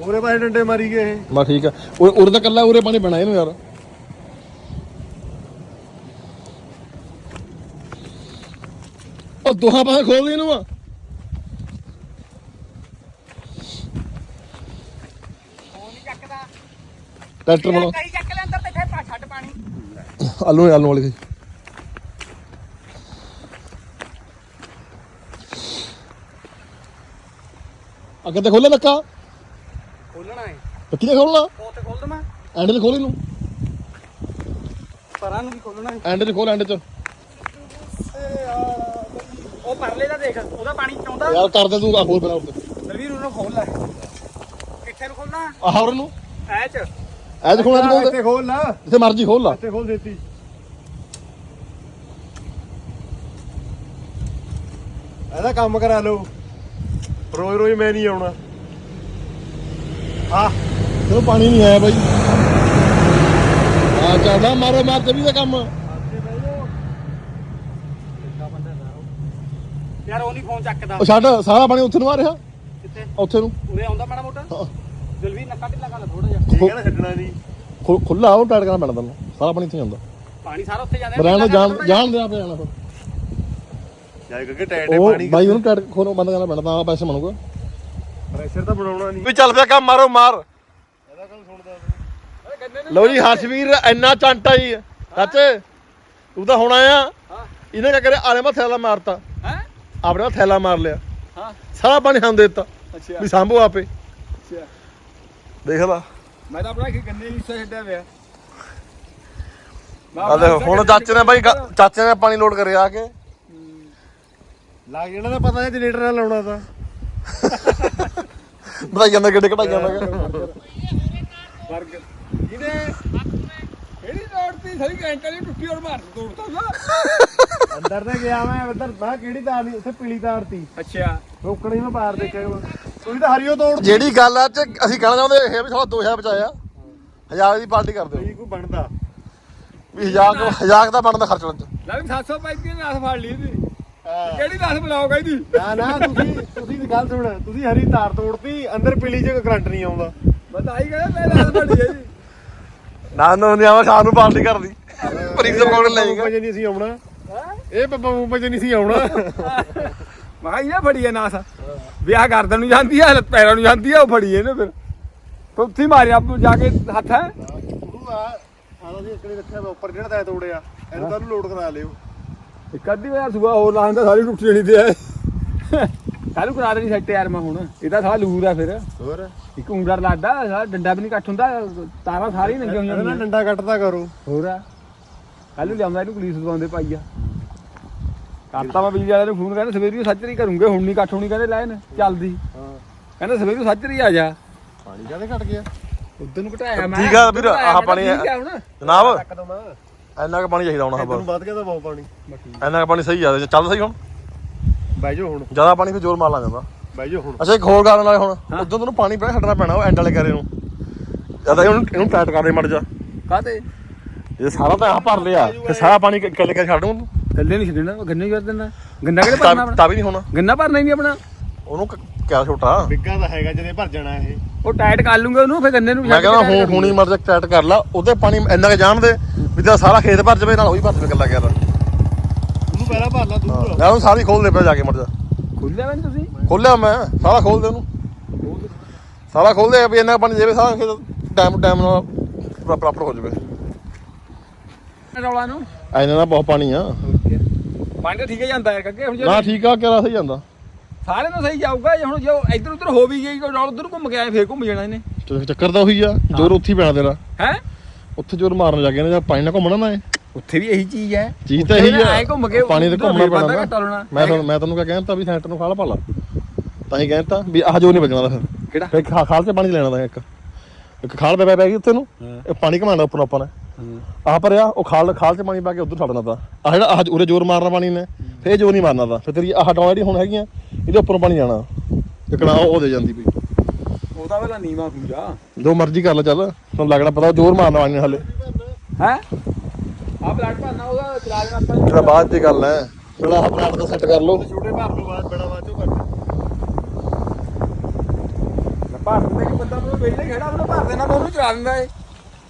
ਉਹਦੇ ਪਾਸੇ ਡੰਡੇ ਮਾਰੀ ਗਏ ਇਹ। ਬਾ ਠੀਕ ਆ। ਉਹ ਉਰੇ ਤਾਂ ਕੱਲਾ ਉਰੇ ਪਾਣੀ ਬਣਾ ਇਹਨੂੰ ਯਾਰ। ਉਹ ਦੋਹਾਂ ਪਾਸੇ ਖੋਲ ਦੇ ਇਹਨੂੰ ਆ। ਟਰੈਕਟਰ ਬਣਾਓ। ਕਈ ਚੱਕ ਲੈ ਅੰਦਰ ਤੇ ਫੇਰ ਛੱਡ ਪਾਣੀ। ਆਲੂ ਨੇ ਆਲੂ ਵਾਲੀ ਅੱਗੇ ਤੇ ਖੋਲੇ ਨੱਕਾ ਖੋਲਣਾ ਹੈ ਕਿੱਥੇ ਖੋਲਣਾ ਉਹ ਤੇ ਖੋਲ ਦਮਾ ਐਂਡ ਤੇ ਖੋਲ ਇਹਨੂੰ। ਪਰਾਂ ਨੂੰ ਵੀ ਖੋਲਣਾ ਹੈ ਐਂਡ ਤੇ ਖੋਲ ਐਂਡ ਚ। ਉਹ ਪਰਲੇ ਦਾ ਦੇਖ ਉਹਦਾ ਪਾਣੀ ਚਾਉਂਦਾ ਯਾਰ ਕਰ ਦੇ ਤੂੰ ਆ ਖੋਲ ਪਹਿਲਾਂ ਉੱਤੇ। ਦਲਵੀਰ ਉਹਨੂੰ ਖੋਲ ਲੈ। ਕਿੱਥੇ ਨੂੰ ਖੋਲਣਾ ਆਹ ਹੋਰ ਨੂੰ। ਐ ਚ। ਐਜ ਖੋਲ ਐਜ ਖੋਲ ਇੱਥੇ ਖੋਲ ਲਾ। ਜਿੱਥੇ ਮਰਜ਼ੀ ਖੋਲ ਲਾ। ਇੱਥੇ ਖੋਲ ਦੇਤੀ। ਇਹਦਾ ਕੰਮ ਕਰਾ ਲਓ। ਰੋਜ਼ ਰੋਜ਼ ਮੈਂ ਨਹੀਂ ਆਉਣਾ। ਆ। ਚਲੋ ਪਾਣੀ ਨਹੀਂ ਆਇਆ ਬਾਈ। ਆ ਚੱਲਦਾ ਮਾਰੋ ਮਾਰ ਤੇ ਵੀ ਦਾ ਕੰਮ। ਯਾਰ ਉਹ ਨਹੀਂ ਫੋਨ ਚੱਕਦਾ। ਉਹ ਛੱਡ ਸਾਰਾ ਪਾਣੀ ਉੱਥੇ ਨੂੰ ਆ ਰਿਹਾ। ਕਿੱਥੇ? ਉੱਥੇ ਨੂੰ। ਉਰੇ ਆਉਂਦਾ ਮਾੜਾ ਮੋਟਾ? ਹਾਂ। ਦਲਵੀਰ ਨੱਕਾ ਢਿੱਲਾ ਕਰ ਥੋੜਾ ਜਿਹਾ। ਠੀਕ ਹੈ ਨਾ ਛੱਡਣਾ ਨਹੀਂ। ਖੁ- ਖੁੱਲਾ ਉਹ ਟਾਈਟ ਕਰਨਾ ਪੈਣਾ ਤੈਨੂੰ। ਸਾਰਾ ਪਾਣੀ ਇੱਥੇ ਜਾਂਦਾ ਪਾਣੀ ਸਾਰਾ ਉੱਥੇ ਜਾਂਦਾ ਬਰਾਂਡ ਜਾਣ ਜਾਣ ਦੇ ਆਪੇ ਜਾਣਾ ਫਿਰ ਜਾਇ ਕਰਕੇ ਟਾਇਟ ਹੈ ਉਹ ਪਾਣੀ ਬਾਈ ਉਹਨੂੰ ਟਾਈਟ ਖੋਲੋ ਬੰਦ ਕਰਨਾ ਪੈਣਾ ਤਾਂ ਪੈਸੇ ਬਣੂਗਾ। ਪ੍ਰੈਸ਼ਰ ਤਾਂ ਬਣਾਉਣਾ ਨਹੀਂ। ਵੀ ਚੱਲ ਪਿਆ ਕੰਮ ਮਾਰੋ ਮਾਰ। ਇਹਦਾ ਗੱਲ ਸੁਣਦਾ ਲਓ ਜੀ ਹਰਸ਼ਵੀਰ ਇੰਨਾ ਚੰਟਾ ਜੀ। ਚਾਚੇ ਤੂੰ ਤਾਂ ਹੁਣ ਆਇਆ। ਇਹਨੇ ਕਿਆ ਕਰਿਆ? ਆਲੇ ਮਾ ਥੈਲਾ ਮਾਰਤਾ। ਹੈ? ਆਪਣੇ ਨਾਲ ਥੈਲਾ ਮਾਰ ਲਿਆ। ਹਾਂ। ਸਾਰਾ ਪਾਣੀ ਦੇ ਦਿੱਤਾ। ਅੱਛਾ। ਵੀ ਸਾਂਭੋ ਆਪੇ। ਦੇਖ ਲਾ। ਮੈਂ ਤਾਂ ਆਪਣਾ ਗੰਨੇ ਹਿੱਸਾ ਛੱਡਿਆ ਪਿਆ। ਆ ਦੇਖੋ ਹੁਣ ਚਾਚੇ ਨੇ ਬਾਈ ਗ- ਚਾਚੇ ਨੇ ਪਾਣੀ ਲੋਡ ਕਰਿਆ ਆ ਕੇ। ਲੱਗ ਜਾਣਾ ਤਾਂ ਪਤਾ ਹੈ ਜਨਰੇਟਰ ਨਾਲ ਲਾਉਣਾ ਤਾਂ। ਵਧਾਈ ਜਾਂਦਾ ਕਿੱਡੇ ਕਢਾਈ ਜਾਂਦਾ ਵਰਗ ਇਹਨੇ ਕਿਹੜੀ ਤੋੜਤੀ ਸਹੀ ਘੰਟੇ ਦੀ ਟੁੱਟੀ ਔਰ ਮਾਰ ਤੋੜਤਾ ਉਹਦਾ ਅੰਦਰ ਤੇ ਗਿਆ ਮੈਂ ਅੰਦਰ ਮੈਂ ਕਿਹੜੀ ਤਾਰ ਨਹੀਂ ਉੱਥੇ ਪੀਲੀ ਤਾਰ ਤੀ। ਅੱਛਾ। ਰੋਕਣੀ ਮੈਂ ਪਾਰ ਦੇਖਿਆ ਤੁਸੀਂ ਤਾਂ ਹਰੀਓ ਤੋੜ ਜਿਹੜੀ ਗੱਲ ਆ ਚ ਅਸੀਂ ਕਹਿਣਾ ਚਾਹੁੰਦੇ ਇਹ ਆ ਵੀ ਸਾਲਾ 2000 ਬਚਾਇਆ। ਹਜ਼ਾਰ ਦੀ ਪਾਰਟੀ ਕਰਦੇ ਹੋ ਕੋਈ ਕੋਈ ਬਣਦਾ। ਵੀ ਹਜ਼ਾਰ ਹਜ਼ਾਰ ਦਾ ਬਣਦਾ ਖਰਚ ਲੈਣ ਚ। ਲੈ ਵੀ 700 ਪੈਸੇ ਦੀ ਨਾਸ ਫੜ ਲਈ ਇਹਦੀ। ਕਿਹੜੀ ਨਾਸ ਬਣਾਓਗਾ ਇਹਦੀ ਨਾ ਨਾ ਤੁਸੀਂ ਤੁਸੀਂ ਦੀ ਗੱਲ ਸੁਣ। ਤੁਸੀਂ ਹਰੀ ਤਾਰ ਤੋੜਤੀ ਅੰਦਰ ਪੀਲੀ ਚ ਕਰੰਟ ਨਹੀਂ ਆਉਂਦਾ। ਬਤਾਈ ਕਹਿੰਦਾ ਮੈਂ ਨਾਸ ਫੜ ਲਈ ਇਹਦੀ ਨਾ ਨਾ ਨਹੀਂ ਆਵਾ ਸ਼ਾਮ ਨੂੰ ਪਾਰਟੀ ਕਰਦੀ ਪ੍ਰੀਤ ਦੇ ਕੋਲ ਲੈ ਜਾਏਗਾ ਜੀ ਨਹੀਂ ਸੀ ਆਉਣਾ। ਇਹ ਪਪਾ ਪਪਾ ਜੀ ਨਹੀਂ ਸੀ ਆਉਣਾ। ਮੈਂ ਕਿਹਾ ਇਹ ਫੜੀ ਹੈ ਨਾਸ। ਵਿਆਹ ਗਰਦਨ ਨੂੰ ਜਾਂਦੀ ਹੈ ਪੈਰਾਂ ਨੂੰ ਜਾਂਦੀ ਹੈ ਉਹ ਫੜੀ ਇਹਨੇ ਫਿਰ। ਫਿਰ ਉੱਥੇ ਹੀ ਮਾਰਿਆ ਆਪ ਜਾ ਕੇ ਹੱਥ ਹੈ? ਆ ਆਦਾ ਸੀ ਇਕੜੇ ਰੱਖਿਆ ਉੱਪਰ ਜਿਹੜਾ ਤੈ ਤੋੜਿਆ ਇਹਨੂੰ ਕੱਲ ਲੋਡ ਕਰਾ ਲਿਓ। ਇੱਕ ਅੱਧੀ ਵਾਰ ਸੁਬਾ ਹੋਰ ਲਾਉਂਦਾ ਸਾਰੀ ਟੁੱਟ ਜਣੀ ਤੇ ਹੈ ਕੱਲ ਕਰਾ ਦੇਣੀ ਸੈੱਟ ਯਾਰ ਮੈਂ ਹੁਣ। ਇਹਦਾ ਸਾਲਾ ਲੂਰ ਆ ਫਿਰ। ਹੋਰ? ਇੱਕ ਉਂਗਰ ਲੱਗਦਾ ਸਾਲਾ ਡੰਡਾ ਵੀ ਨਹੀਂ ਕੱਟ ਹੁੰਦਾ ਤਾਰਾਂ ਸਾਰੀ ਨੰਗੀਆਂ ਹੋਈਆਂ ਇਹਦਾ ਨਾ ਹੁੰਦੀਆਂ ਡੰਡਾ ਕੱਟਦਾ ਕਰੋ। ਹੋਰ ਆ? ਕੱਲ ਨੂੰ ਲਿਆਉਂਦਾ ਇਹਨੂੰ ਪੁਲਿਸ ਦਵਾਉਂਦੇ ਪਾਈਆ ਕਰਤਾ ਮੈਂ ਬਿਜਲੀ ਵਾਲੇ ਨੂੰ ਫੋਨ ਕਹਿੰਦਾ ਸਵੇਰੀ ਸੱਚਰੀ ਕਰੂੰਗੇ ਹੁਣ ਨਹੀਂ ਕੱਟ ਹੋਣੀ ਕਹਿੰਦੇ ਲੈਣ ਚੱਲਦੀ। ਹਾਂ। ਕਹਿੰਦਾ ਸਵੇਰੀ ਸੱਚਰੀ ਆ ਜਾ। ਪਾਣੀ ਕਾਹਦੇ ਘਟ ਗਿਆ। ਉਦੋਂ ਨੂੰ ਘਟਾਇਆ ਮੈਂ। ਠੀਕ ਆ ਵੀਰ, ਆਹ ਪਾਣੀ ਆ। ਜਨਾਬ। ਚੱਕ ਦਵਾਂ ਇੰਨਾ ਕੁ ਪਾਣੀ ਚਾਹੀਦਾ ਹੁਣ ਤੈਨੂੰ ਹਵਾ ਵੱਧ ਗਿਆ ਤਾਂ ਬਹੁਤ ਪਾਣੀ। ਇੰਨਾ ਕੁ ਪਾਣੀ ਸਹੀ ਆ ਚੱਲ ਸਹੀ ਹੁਣ। ਬਹਿ ਜਾਓ ਹੁਣ। ਜ਼ਿਆਦਾ ਪਾਣੀ ਫਿਰ ਜ਼ੋਰ ਮਾਰ ਲਾ ਜਾਂਦਾ। ਬਹਿ ਜਾਓ ਹੁਣ। ਅੱਛਾ ਇੱਕ ਹੋਰ ਗੱਲ ਨਾਲ ਹੁਣ। ਉਦੋਂ ਤੈਨੂੰ ਪਾਣੀ ਪਹਿਲਾਂ ਛੱਡਣਾ ਪੈਣਾ ਉਹ ਐਂਡ ਵਾਲੇ ਕਰੇ ਨੂੰ। ਜ਼ਿਆਦਾ ਇਹਨੂੰ ਇਹਨੂੰ ਟਾਈਟ ਕਰ ਦੇ ਮੜ ਜਾ। ਕਾਤੇ ਜੇ ਸਾਰਾ ਤਾਂ ਆ ਭਰ ਲਿਆ। ਤੇ ਸਾਰਾ ਪਾਣੀ ਕਿੱਲੇ ਕੇ ਛੱਡ ਦੂੰ ਥੱਲੇ ਨਹੀਂ ਛੱਡਣਾ ਗੰਨੇ ਹੀ ਕਰ ਦਿੰਦਾ। ਗੰਨਾ ਕਿਹੜੇ ਭਰਨਾ ਤਾਂ ਆਪਣਾ? ਤਾਂ ਵੀ ਨਹੀਂ ਹੋਣਾ। ਗੰਨਾ ਭਰਨਾ ਹੀ ਨਹੀਂ ਆਪਣਾ। ਉਹਨੂੰ ਕਿਆ ਛੋਟਾ। ਬਿੱਗਾ ਤਾਂ ਹੈਗਾ ਜਦੇ ਭਰ ਜਾਣਾ ਇਹ। ਉਹ ਟਾਈਟ ਕਰ ਲੂੰਗਾ ਉਹਨੂੰ ਫਿਰ ਗੰਨੇ ਨੂੰ ਮੈਂ ਕਹਿੰਦਾ ਹੁਣ ਹੁਣੀ ਮਰ ਜਾ ਟਾਈਟ ਕਰ ਲਾ ਉਹਦੇ ਪਾਣੀ ਇੰਨਾ ਕੁ ਜਾਣ ਦੇ ਵੀ ਤਾਂ ਸਾਰਾ ਖੇਤ ਭਰ ਜਵੇ ਨਾਲ ਉਹ ਭਰ ਜਵੇ ਗੱਲਾਂ ਕਰ ਉਹਨੂੰ ਪਹਿਲਾਂ ਭਰ ਲਾ ਦੂਰ ਮੈਂ ਉਹਨੂੰ ਸਾਰੀ ਖੋਲ ਦੇ ਪਿਆ ਜਾ ਕੇ ਮਰ ਜਾ। ਖੁੱਲਿਆ ਮੈਂ ਤੁਸੀਂ? ਖੋਲਿਆ ਮੈਂ ਸਾਰਾ ਖੋਲ ਦੇ ਉਹਨੂੰ। ਸਾਰਾ ਖੋਲ ਦੇ ਵੀ ਇੰਨਾ ਪਾਣੀ ਦੇਵੇ ਸਾਰਾ ਟਾਈਮ ਟਾਈਮ ਨਾਲ ਪੂਰਾ ਪ੍ਰਾਪਰ ਹੋ ਜਾਵੇ। ਰੌਲਾ ਨੂੰ? ਐਨਾ ਦਾ ਬਹੁਤ ਪਾਣੀ ਆ। ਪਾਣੀ ਤਾਂ ਠੀਕ ਹੀ ਜਾਂਦਾ ਯਾਰ ਅੱਗੇ ਹੁਣ ਜੇ ਨਾ ਠੀਕ ਆ ਕਿਹੜਾ ਸਹੀ ਜਾਂਦਾ। ਸਾਰੇ ਨੂੰ ਸਹੀ ਜਾਊਗਾ ਜੇ ਹੁਣ ਜੋ ਇੱਧਰ ਉੱਧਰ ਹੋ ਵੀ ਗਈ ਕੋਈ ਰੌਲ ਉੱਧਰ ਘੁੰਮ ਕੇ ਆਏ ਫੇਰ ਘੁੰਮ ਜਾਣਾ ਇਹਨੇ। ਤੇ ਚੱਕਰ ਤਾਂ ਉਹੀ ਆ ਜੋਰ ਉੱਥੇ ਹੀ ਪੈਣਾ ਤੇਰਾ। ਹੈ? ਉੱਥੇ ਜੋਰ ਮਾਰਨ ਲੱਗੇ ਨੇ ਜਦ ਪਾਣੀ ਨਾਲ ਘੁੰਮਣਾ ਨਾ ਇਹ। ਉੱਥੇ ਵੀ ਇਹੀ ਚੀਜ਼ ਹੈ। ਚੀਜ਼ ਤਾਂ ਇਹੀ ਆ ਐਂ ਘੁੰਮ ਕੇ ਪਾਣੀ ਤੇ ਘੁੰਮਣਾ ਪੈਣਾ। ਮੈਂ ਤੁਹਾਨੂੰ ਮੈਂ ਤੁਹਾਨੂੰ ਕਿਹਾ ਕਹਿੰਦਾ ਵੀ ਸੈਂਟਰ ਨੂੰ ਖਾਲ ਪਾ ਲਾ ਤਾਂ ਹੀ ਕਹਿੰਦਾ ਵੀ ਆਹ ਜੋ ਨਹੀਂ ਬਚਣਾ ਦਾ ਫਿਰ। ਕਿਹੜਾ? ਫਿਰ ਖਾਲ ਤੇ ਪਾਣੀ ਲੈਣਾ ਦਾ ਇੱਕ। ਇੱਕ ਖਾਲ ਪੈ ਪੈ ਗਈ ਉੱਥੇ ਨੂੰ। ਇਹ ਪਾਣੀ ਘਮਾਣਾ ਉੱਪਰ ਆਪਾਂ ਨੇ। ਆਹ ਭਰਿਆ ਉਹ ਖਾਲ ਖਾਲ ਚ ਪਾਣੀ ਪਾ ਕੇ ਉਧਰ ਛੱਡਣਾ ਤਾਂ। ਆਹ ਜਿਹੜਾ ਆਹ ਉਰੇ ਜ਼ੋਰ ਮਾਰਨਾ ਪਾਣੀ ਨੇ ਫੇਰ ਜ਼ੋਰ ਨਹੀਂ ਮਾਰਨਾ ਤਾਂ। ਫਿਰ ਤੇਰੀ ਆਹ ਡਾਉਂ ਜਿਹੜੀ ਹੁਣ ਹੈਗੀਆਂ ਇਹਦੇ ਉੱਪਰੋਂ ਪਾਣੀ ਜਾਣਾ। ਇਕਣਾ ਉਹ ਦੇ ਜਾਂਦੀ ਪਈ। ਉਹਦਾ ਵੇਲਾ ਨੀਵਾ ਪੂਰਾ ਜੋ ਮਰਜ਼ੀ ਕਰ ਲੈ ਚੱਲ। ਤੁਹਾਨੂੰ ਲੱਗਣਾ ਪਤਾ ਜ਼ੋਰ ਮਾਰਨਾ ਪਾਣੀ ਨੇ ਹਲੇ। ਹੈ? ਆ ਪਲਾਟ ਭਰਨਾ ਉਹਦਾ ਚਲਾ ਦੇਣਾ ਆਪਾਂ ਜਿਹੜਾ ਬਾਅਦ ਦੀ ਗੱਲ ਹੈ। ਜਿਹੜਾ ਆਹ ਪਲਾਟ ਦਾ ਸੈੱਟ ਕਰ ਲਓ। ਛੋਟੇ ਭਰ ਤੋਂ ਬਾਅਦ ਬੜਾ ਬਾਅਦ ਚੋਂ ਕਰਦੇ ਭਰ ਦਿੰਦੇ ਕਿ ਬੰਦਾ ਮੈਨੂੰ ਵੇਲੇ ਖੜਾ ਉਹਨੂੰ ਭਰ ਦੇਣਾ ਮੈਂ ਉਹਨੂੰ ਚਲਾ ਦਿੰਦਾ ਏ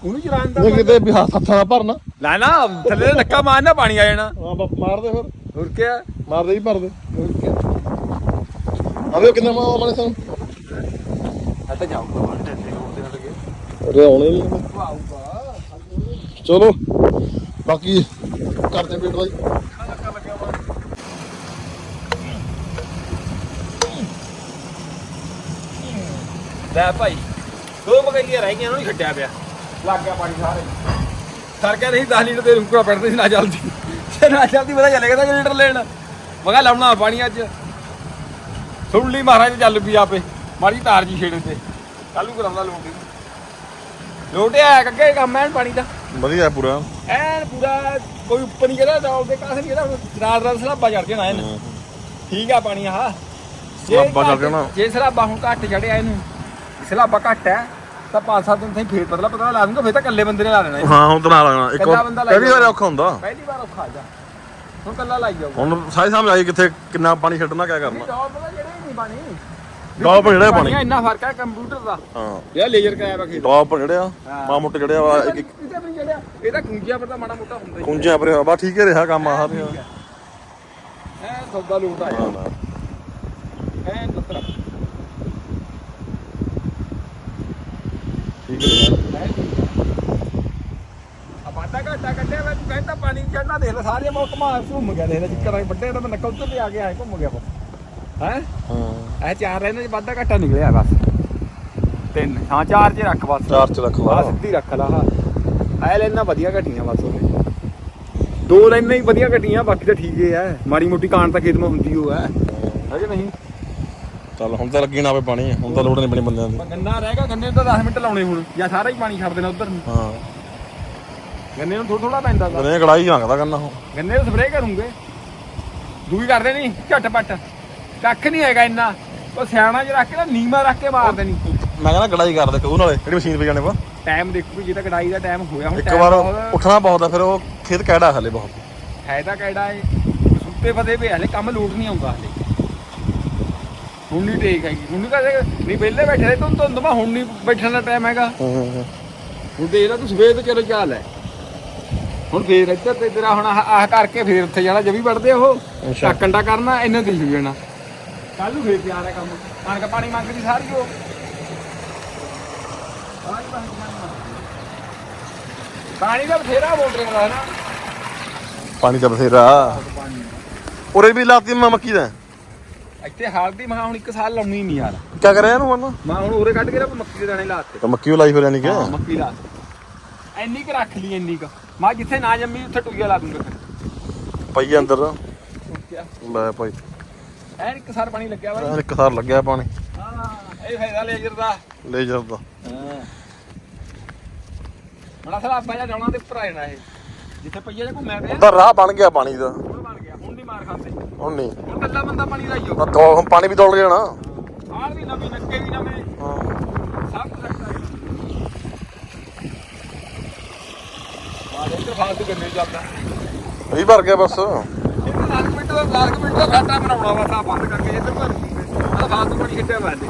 ਉਹਨੂੰ ਚਲਾ ਦਿੰਦਾ ਇਹ ਕਿਤੇ ਵੀ ਹੱਥ ਹੱਥਾਂ ਨਾਲ ਭਰਨਾ। ਨਾ ਨਾ ਥੱਲੇ ਨੱਕਾ ਮਾਰਨਾ ਪਾਣੀ ਆ ਜਾਣਾ। ਹਾਂ ਬਸ ਮਾਰ ਦੇ ਫਿਰ ਹੋਰ ਕੀ ਮਾਰ ਦੇ ਹੀ ਭਰ ਦੇ ਹੋਰ ਕੀ ਆਵੇ ਕਿੰਨਾ ਮਾ ਮਾਣੇ ਸਾਨੂੰ ਆ ਤਾਂ ਜਾਊਗਾ ਮਾਰ ਅਰੇ ਆਉਣੇ ਨਹੀਂ। ਚਲੋ। ਬਾਕੀ ਕਰਦੇ ਪੇਟ ਬਾਈ। ਲੈ ਭਾਈ, ਦੋ ਮਗਈਆਂ ਰਹਿ ਗਈਆਂ ਉਹਨੂੰ ਹੀ ਛੱਡਿਆ ਪਿਆ। ਲੱਗ ਗਿਆ ਪਾਣੀ ਸਾਰੇ। ਸਰ ਕਹਿੰਦੇ ਸੀ 10 ਲੀਟਰ ਦੇ ਰੁਕਣਾ ਪੈਂਦਾ ਸੀ, ਨਾ ਜਲਦੀ। ਤੇ ਨਾ ਜਲਦੀ ਪਤਾ ਚੱਲੇਗਾ ਤਾਂ ਲੀਟਰ ਲੈਣ। ਮੈਂ ਕਿਹਾ ਲਾਉਣਾ ਪਾਣੀ ਅੱਜ। ਸੁਣ ਲਈ ਮਹਾਰਾਜ, ਚੱਲ ਪਈ ਆਪੇ। ਮਾੜੀ ਤਾਰ ਜੀ ਛੇੜੇ ਤੇ ਕੱਲੂ ਕਰਾਉਂਦਾ ਲੋਟੀ। ਲੋਟਿਆ ਕੱਗੇ ਕੰਮ ਐਨ ਪਾਣੀ ਦਾ। ਵਧੀਆ ਪੂਰਾ। ਐਨ ਪੂਰਾ ਕੋਈ ਉੱਪਰ ਨਹੀਂ ਜਿਹੜਾ ਡੌਲ ਦੇ ਕਾਸੇ ਨਹੀਂ ਜਿਹੜਾ ਰਾਤ ਰਾਤ ਸਲਾਬਾ ਚੜ ਜਾਣਾ ਇਹਨੂੰ। ਠੀਕ ਆ ਪਾਣੀ ਆਹ। ਜੇ ਸਲਾਬਾ ਚੜ੍ਹ ਘੱਟ- ਜਾਣਾ। ਜੇ ਸਲਾਬਾ ਹੁਣ ਘੱਟ ਚੜਿਆ ਇਹਨੂੰ ਸਲਾਬਾ ਘੱਟ ਹੈ ਤਾਂ ਪੰਜ ਸੱਤ ਦਿਨ ਤਾਈਂ ਫੇਰ ਪਤਲਾ ਪਤਲਾ ਲਾ ਦੂੰਗਾ ਫੇਰ ਤਾਂ ਇਕੱਲੇ ਬੰਦੇ ਨੇ ਲਾ ਇਹਨੂੰ। ਹਾਂ ਹੁਣ ਤਾਂ ਨਾਲ ਲੱਗਣਾ ਇੱਕ ਇਕੱਲਾ ਬੰਦਾ ਪਹਿਲੀ ਵਾਰ। ਔਖਾ ਹੁੰਦਾ। ਪਹਿਲੀ ਵਾਰ ਔਖਾ ਜਾ। ਹੁਣ ਕੱਲਾ ਲਾਈ ਜਾਊਗਾ। ਹੁਣ ਸਾਰੇ ਸਾਹਮਣੇ ਆਈ ਕਿੱਥੇ ਕਿੰਨਾ ਪਾਣੀ ਛੱਡਣਾ ਕਿਆ ਕਰਨਾ। ਡੌਲ ਪਤਾ ਜਿਹੜੇ ਨਹੀਂ ਪਾਣੀ। ਪਰ ਜਿਹੜਾ ਪਾਣੀ। ਇੰਨਾ ਫ਼ਰਕ ਹੈ ਕੰਪਿਊਟਰ ਦਾ। ਹਾਂ। ਇਹ ਲੇਜ਼ਰ ਕਰਾਇਆ ਵਾ ਖੇਤ। ਪਰ ਜਿਹੜਾ। ਮਾ ਮੋਟੇ ਜਿਹੜਾ ਵਾ ਇੱਕ ਇੱਕ ਇਹਦਾ ਵੀ ਜਿਹੜਾ ਇਹ ਤਾਂ ਗੁੰਜਿਆ ਪਰ ਤਾਂ ਮਾੜਾ ਮੋਟਾ ਹੁੰਦਾ ਹੀ ਕੁੰਜਿਆਂ ਪਰ ਬਾ ਠੀਕ ਹੀ ਰਿਹਾ ਕੰਮ ਆਹ ਤੇ ਐ ਸੌਦਾ ਲੂਟ ਆਇਆ। ਐ ਲੱਤਰਾ ਠੀਕ ਹੈ ਬਾਟਾ ਘਾਟਾ ਕੱਢਿਆ ਵਾ ਤੂੰ ਕਹਿੰਦਾ ਪਾਣੀ ਚੜਨਾ ਦੇਖ ਲੈ ਸਾਰੇ ਮੌਕ ਮਾਰ ਘੁੰਮ ਗਿਆ ਦੇਖ ਲੈ ਜਿੱਕਰ ਵੱਡੇ ਤਾਂ ਮੈਂ ਨਕਲ ਤੇ ਆ ਗਿਆ ਘੁੰਮ ਗਿਆ ਹੈ? ਹਾਂ। ਇਹ ਚਾਰ ਰਹਿੰਦੇ ਚ ਘਾਟਾ ਨਿਕਲਿਆ ਬਸ। ਤਿੰਨ। ਹਾਂ ਚਾਰ ਚ ਰੱਖ ਬਸ। ਚਾਰ ਚ ਰੱਖ ਆ ਲਾ ਸਿੱਧੀ ਰੱਖ ਲਾ ਹਾਂ। ਐ ਲੈਣਾ ਵਧੀਆ ਘਟੀਆਂ ਬਸ ਉਹਨੇ ਦੋ ਲਾਈਨਾਂ ਹੀ ਵਧੀਆ ਘਟੀਆਂ ਬਾਕੀ ਤਾਂ ਠੀਕ ਹੀ ਮਾੜੀ ਮੋਟੀ ਕਾਣ ਤਾਂ ਖੇਤ ਮੇ ਹੁੰਦੀ ਹੋ। ਐ ਹੈ ਕਿ ਨਹੀਂ? ਚੱਲ ਹੁਣ ਤਾਂ ਲੱਗੀ ਨਾ ਪਏ ਪਾਣੀ। ਹੁਣ ਤਾਂ ਲੋੜ ਨਹੀਂ ਬਣੀ ਬੰਦਿਆਂ ਦੀ। ਗੰਨਾ ਰਹਿ ਗਿਆ ਗੰਨੇ ਨੂੰ ਤਾਂ 10 ਮਿੰਟ ਲਾਉਣੇ ਹੁਣ। ਜਾਂ ਸਾਰਾ ਹੀ ਪਾਣੀ ਛੱਡ ਦੇਣਾ ਉਧਰ ਨੂੰ। ਹਾਂ। ਗੰਨੇ ਨੂੰ ਥੋੜਾ ਥੋੜਾ ਪੈਂਦਾ ਬਨੇ ਕੜਾਈ ਮੰਗਦਾ ਕਰਨਾ ਹੁਣ ਗੰਨੇ। ਨੂੰ ਸਪਰੇਅ ਕਰੂੰਗੇ। ਦੂਈ ਕਰਦੇ ਨਹੀਂ ਝਟਪਟ ਕੱਖ ਨਹੀਂ ਹੈਗਾ ਇੰਨਾ। ਉਹ ਸਿਆਣਾ ਜਿਹਾ ਰੱਖ ਕੇ ਨਾ ਨੀਮਾ ਰੱਖ ਕੇ ਮਾਰ ਦੇਣੀ। ਮੈਂ ਕਹਿੰਦਾ ਕੜਾਈ ਕਰਦੇ ਕਹੂ ਨਾਲੇ ਜਿਹੜੀ ਮਸ਼ੀਨ ਪੇ ਜਾਣੇ ਪਾ ਟਾਈਮ ਦੇਖੋ ਜੇ ਤਾਂ ਕਢਾਈ ਦਾ ਟਾਈਮ ਹੋਇਆ ਹੁਣ ਇੱਕ time ਵਾਰ ਬਹੁਤ- ਉੱਠਣਾ ਬਹੁਤ ਆ ਫਿਰ ਉਹ ਖੇਤ ਕਿਹੜਾ ਹਲੇ ਬਹੁਤ। ਫਾਇਦਾ ਕਿਹੜਾ ਏ ਸੁੱਤੇ ਫਦੇ ਪਏ ਹਲੇ ਕੰਮ ਲੋਟ ਨਹੀਂ ਆਉਂਦਾ ਹਲੇ। ਹੁਣ ਨਹੀਂ ਟੇਕ ਹੈਗੀ। ਹੁਣ ਨਹੀਂ ਕਹਦੇ ਨਹੀਂ ਵਿਹਲੇ ਬੈਠੇ ਰਹੇ ਤੂੰ ਧੁੰਦ ਮਾ ਹੁਣ ਨਹੀਂ ਬੈਠਣ ਦਾ ਟਾਈਮ ਹੈਗਾ। ਹੁਣ ਦੇਖ ਲੈ ਤੂੰ ਸਵੇਰ ਤੋਂ ਚਲੋ ਚਾਲ ਹੈ ਹੁਣ ਫੇਰ ਇੱਧਰ ਤੇ ਤੇਰਾ ਹੁਣ ਆਹ ਆਹ ਕਰਕੇ ਫੇਰ ਉੱਥੇ ਜਾਣਾ ਜਵੀ ਵੜਦੇ ਉਹ। ਅੱਛਾ। ਟਾਕੰਡਾ ਕਰਨਾ ਇਹਨਾਂ ਦੀ ਹੋ ਜਾਣਾ। ਕੱਲ ਨੂੰ ਫੇਰ ਤਿਆਰ ਹੈ ਕੰਮ। ਕਣਕ ਪਾਣੀ ਮੰਗਦੀ ਸਾਰੀ ਉਹ। ਪਾਣੀ ਮੰਗਦੀ। ਪਾਣੀ ਦਾ ਬਥੇਰਾ ਮੋਟਰ ਦਾ ਹੈ ਨਾ। ਪਾਣੀ ਤਾਂ ਬਥੇਰਾ। ਉਰੇ ਵੀ ਲਾਤੀ ਮੈਂ ਮੱਕੀ ਦਾ। ਇੱਥੇ ਹਾਲ ਦੀ ਮੈਂ ਹੁਣ ਇੱਕ ਸਾਲ ਲਾਉਣੀ ਨਹੀਂ ਯਾਰ। ਕੀ ਕਰਿਆ ਇਹਨੂੰ ਹੁਣ? ਮੈਂ ਹੁਣ ਉਰੇ ਕੱਢ ਕੇ ਨਾ ਮੱਕੀ ਦੇ ਦਾਣੇ ਲਾਤੇ ਤਾਂ ਮੱਕੀ ਉਹ ਲਾਈ ਹੋ ਜਾਣੀ ਕਿ ਹਾਂ ਮੱਕੀ ਲਾ ਇੰਨੀ ਕੁ ਰੱਖ ਲਈ ਇੰਨੀ ਕੁ। ਮੈਂ ਜਿੱਥੇ ਨਾ ਜੰਮੀ ਉੱਥੇ ਟੁਈਆ ਲਾ ਦੂੰਗਾ ਫਿਰ। ਪਈ ਅੰਦਰ। ਲੈ ਭਾਈ। ਐਨ ਇੱਕ ਸਾਰ ਪਾਣੀ ਲੱਗਿਆ ਵਾ ਐਨ ਇੱਕ ਸਾਰ ਲੱਗਿਆ ਪਾਣੀ। ਹਾਂ ਇਹ ਫਾਇਦਾ ਲੇਜਰ ਦਾ। ਲੇਜਰ ਦਾ। ਹਾਂ। ਬੜਾ ਸਾਰਾ ਆਪਾਂ ਜਾ ਜਾਣਾ ਤੇ ਆ ਜਾਣਾ ਇਹ। ਜਿੱਥੇ ਪਈਆ ਜਾ ਘੁੰਮਿਆ ਪਿਆ। ਉਹਦਾ ਰਾਹ ਬਣ ਗਿਆ ਪਾਣੀ ਦਾ। ਹੁਣ ਬਣ ਗਿਆ ਹੁਣ ਨਹੀਂ ਮਾਰ ਖਾਂਦੇ। ਹੁਣ ਨਹੀਂ ਹੁਣ ਕੱਲਾ ਬੰਦਾ ਪਾਣੀ ਲਾਈਓ ਤਾਂ ਦੋ ਪਾਣੀ ਵੀ ਦੌੜ ਜਾਣਾ। ਆਹ ਵੀ ਨਵੀਂ ਨੱਕੇ ਵੀ ਨਵੇਂ। ਹਾਂ। ਸਭ ਕੁਝ ਰੱਖਦਾ ਹੈ ਆਹ ਇੱਧਰ ਫਾਲਤੂ ਗੰਨੇ ਚੱਲਦਾ। ਇਹ ਭਰ ਗਿਆ ਬਸ। 10 ਮਿੰਟ ਦਾ 10 ਮਿੰਟ ਦਾ ਘਾਟਾ ਬਣਾਉਣਾ ਵਾ ਤਾਂ ਬੰਦ ਕਰਕੇ ਇੱਧਰ ਭਰ ਆਹ ਫਾਲਤੂ ਪਾਣੀ ਖਿੱਟਿਆ ਬੰਦੇ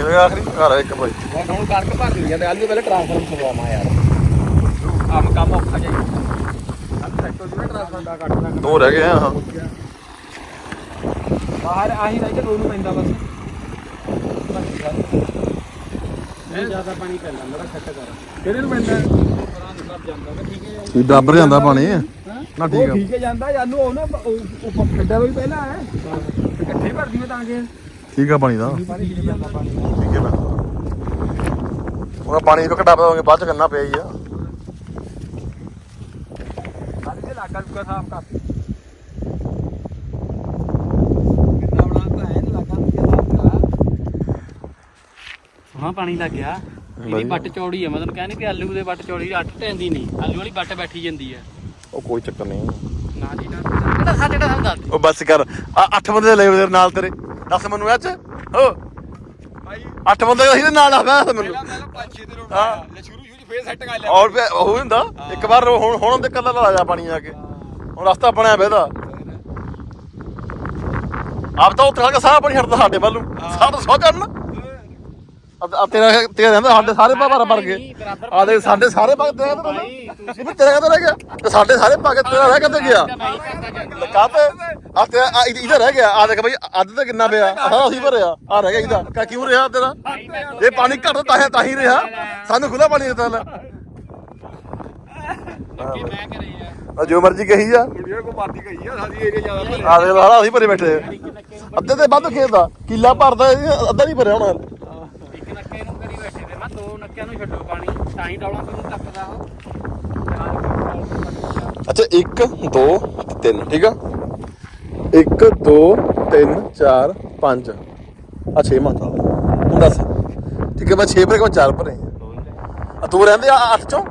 ਇਹ ਆਖਰੀ ਘਰ ਆ ਇੱਕ ਭਾਈ। ਮੈਂ ਹੁਣ ਕਣਕ ਭਰ ਲਈ ਤੇ ਆਲੂ ਪਹਿਲੇ ਟ੍ਰਾਂਸਫਰ ਕਰਵਾਵਾਂ ਯਾਰ। ਆਮ ਕੰਮ ਔਖਾ ਜਾਈ ਦਾ ਰਹਿ ਗਏ ਆ ਹਾਂ। ਬਾਹਰ ਆਹੀ ਰਹਿ ਕੇ ਦੋ ਨੂੰ ਪੈਂਦਾ ਬਸ। ਜ਼ਿਆਦਾ ਪਾਣੀ ਪੈਂਦਾ ਮੇਰਾ ਛੱਟ ਕਰ ਕਿਹੜੇ ਨੂੰ ਪੈਂਦਾ ਜਾਂਦਾ ਡੱਬਰ ਜਾਂਦਾ ਪਾਣੀ। ਨਾ ਠੀਕ ਉਹ ਆ। ਠੀਕ ਹੈ ਜਾਂਦਾ ਜਾਨੂੰ ਉਹ ਨਾ ਉਹ ਉਹ ਖੱਡਾ ਵੀ ਪਹਿਲਾਂ ਹੈ। ਇਕੱਠੇ ਭਰਦੀ ਮੈਂ ਤਾਂ ਕਿ। ਠੀਕ ਆ ਪਾਣੀ ਦਾ। ਪਾਣੀ ਖਿੱਚ ਜਾਂਦਾ ਪਾਣੀ। ਠੀਕ ਹੈ ਮੈਂ ਉਹ ਪਾਣੀ ਵੀ ਘਟਾ ਪਾਵਾਂਗੇ ਬਾਅਦ ਚ ਕਰਨਾ ਪਿਆ ਹੀ ਆ। ਸਾਡੇ ਦੇ ਲਾਗਾ ਲੁਗਾ ਸਾਫ਼ ਕਰ। ਕਿੰਨਾ ਬਣਾਤਾ ਹੈ ਲਾਗਾ ਲੁਗਾ ਸਾਫ਼ ਕਰ। ਹਾਂ ਪਾਣੀ ਲੱਗ ਗਿਆ। ਇਹਦੀ ਵਧੀਆ। ਬੱਟ ਚੌੜੀ ਆ ਮੈਂ ਕਹਿੰਦੀ ਕਿ ਆਲੂ ਦੇ ਬੱਟ ਚੌੜੀ ਅੱਠ ਟੈਂਦੀ ਨਹੀਂ। ਆਲੂ ਵਾਲੀ ਬੱਟ ਬੈਠੀ ਜਾਂਦੀ ਆ। ਉਹ ਕੋਈ ਚੱਕਰ ਨਹੀਂ। ਨਾ ਜੀ ਨਾ। ਕਿਹੜਾ ਸਾਡੇ ਦਾ ਹੁੰਦਾ ਉਹ ਬਸ ਕਰ। ਆ ਅੱਠ ਬੰਦੇ ਲੈ ਤੇਰੇ ਨਾਲ ਤੇਰੇ। ਦੱਸ ਮੈਨੂੰ ਅੱਜ। ਓ। ਭਾਈ। ਅੱਠ ਬੰਦੇ ਅਸੀਂ ਦੇ ਨਾਲ ਆ ਗਿਆ ਮੈਨੂੰ ਪਹਿਲਾਂ ਪਹਿਲਾਂ ਪੰਜ ਛੇ ਦਿਨ ਹਾਂ। ਰੋਣਾ ਲੈ ਸ਼ੁਰੂ ਸ਼ੁਰੂ ਚ ਫੇਰ ਸੈੱਟ ਕਰ ਲਿਆ। ਔਰ ਫਿਰ ਉਹ ਹੁੰਦਾ ਇੱਕ ਵਾਰ ਹੁਣ ਹੁਣ ਕੱਲਾ ਲਾ ਜਾ ਪਾਣੀ ਆ ਕੇ। ਹੁਣ ਰਸਤਾ ਬਣਿਆ ਬੇਦਾ ਆਪ ਤਾਂ ਉੱਥੇ ਆ ਕੇ ਸਾਰਾ ਪਾਣੀ ਛੱਡਦਾ ਸਾਡੇ ਵੱਲ ਸਾਡਾ ਸੌ ਚੜਨ ਆ ਤੇਰਾ ਤੇਰਾ ਰਹਿੰਦਾ ਸਾਡੇ ਸਾਰੇ ਭਰ ਭਰ ਗਏ। ਆ ਦੇ ਸਾਡੇ ਸਾਰੇ ਪਾ ਤੇਰਾ ਤਾਂ ਇਹ ਵੀ ਤੇਰਾ ਕਿੱਥੇ ਰਹਿ ਗਿਆ? ਤੇ ਸਾਡੇ ਸਾਰੇ ਕੇ ਤੇਰਾ ਰਹਿ ਕਿੱਥੇ ਗਿਆ? ਕਾਤੇ ਆ ਤੇਰਾ ਆ ਇਹਦਾ ਰਹਿ ਗਿਆ। ਆ ਦੇਖ ਬਈ ਅੱਧ ਤੇ ਕਿੰਨਾ ਪਿਆ? ਆਹ ਅਸੀਂ ਭਰਿਆ। ਆ ਰਹਿ ਗਿਆ ਇਹਦਾ ਕਾ ਕਿਉਂ ਰਿਹਾ ਤੇਰਾ? ਇਹ ਪਾਣੀ ਘੱਟ ਤਾਂ ਹੈ ਤਾਂ ਹੀ ਰਿਹਾ। ਸਾਨੂੰ ਖੁੱਲਾ ਪਾਣੀ ਦਿੱਤਾ ਲੈ। ਆ। ਆ ਜੋ ਮਰਜ਼ੀ ਕਹੀ ਜਾ। ਕੁੜੀਆਂ ਕੋ ਮਾਰਦੀ ਗਈ ਆ ਸਾਡੀ ਏਰੀਆ ਜ਼ਿਆਦਾ। ਆ ਦੇ ਸਾਰਾ ਅਸੀਂ ਭਰੇ ਬੈਠੇ ਆ। ਅੱਧੇ ਤੇ ਵੱਧ ਖੇਤ ਦਾ ਕਿੱਲਾ ਭਰਦਾ ਅੱਧਾ ਨਹੀਂ ਭਰਿਆ ਹੁਣ ਇੱਕ ਨੱਕੇ ਨੂੰ ਕਰੀ ਬੈਠੇ ਤੇ ਮੈਂ ਦੋ ਨੱਕਿਆਂ ਨੂੰ ਛੱਡੋ ਪਾਣੀ ਤਾਂ ਹੀ ਡੌਲਾਂ ਤੋਂ ਟੱਪਦਾ ਉਹ। ਅੱਛਾ 1 2 3 ਠੀਕ ਆ? 1 2 3 4 5 ਆ 6 ਮਾਤਾ ਹੁਣ ਦੱਸ। ਠੀਕ ਹੈ ਮੈਂ 6 ਭਰੇ ਕਿ ਮੈਂ 4 ਭਰੇ ਆ ਤੂੰ ਰਹਿੰਦੇ ਆ 8 ਚੋਂ?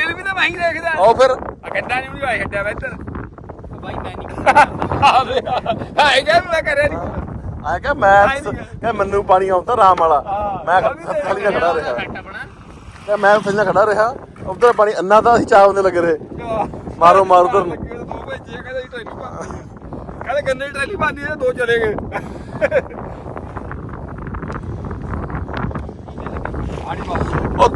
ਨੂੰ ਵੀ ਤਾਂ ਮੈਂ ਹੀ ਦੇਖਦਾ। ਆਓ ਫਿਰ। ਆ ਗੱਡਾ ਨਹੀਂ ਵੀ ਆਇਆ ਛੱਡਿਆ ਵਾ ਇੱਧਰ। ਬਾਈ ਮੈਂ ਨਹੀਂ ਹਾਂ ਇਹ ਜੇ ਮੈਂ ਕਰਿਆ ਨਹੀਂ ਆ ਕਿ ਮੈਂ ਕਿ ਮੈਨੂੰ ਪਾਣੀ ਆਉਂਦਾ ਰਾਮ ਵਾਲਾ। ਮੈਂ ਥੱਲੇ ਖੜਾ ਰਿਹਾ। ਕਿ ਮੈਂ ਥੱਲੇ ਖੜਾ ਰਿਹਾ। ਉਧਰ ਪਾਣੀ ਅੰਨਾ ਤਾਂ ਅਸੀਂ ਚਾਹ ਹੁੰਦੇ ਲੱਗ ਰਹੇ। ਮਾਰੋ ਮਾਰੋ ਉਧਰ ਨੂੰ। ਦੋ ਭੇਜੇ ਕਹਿੰਦੇ ਟ੍ਰੇਲੀ ਗੰਨੇ ਟ੍ਰੇਲੀ ਪਾਉਂਦੀ ਹੈ ਦੋ ਚਲੇ ਗਏ। ਉਹ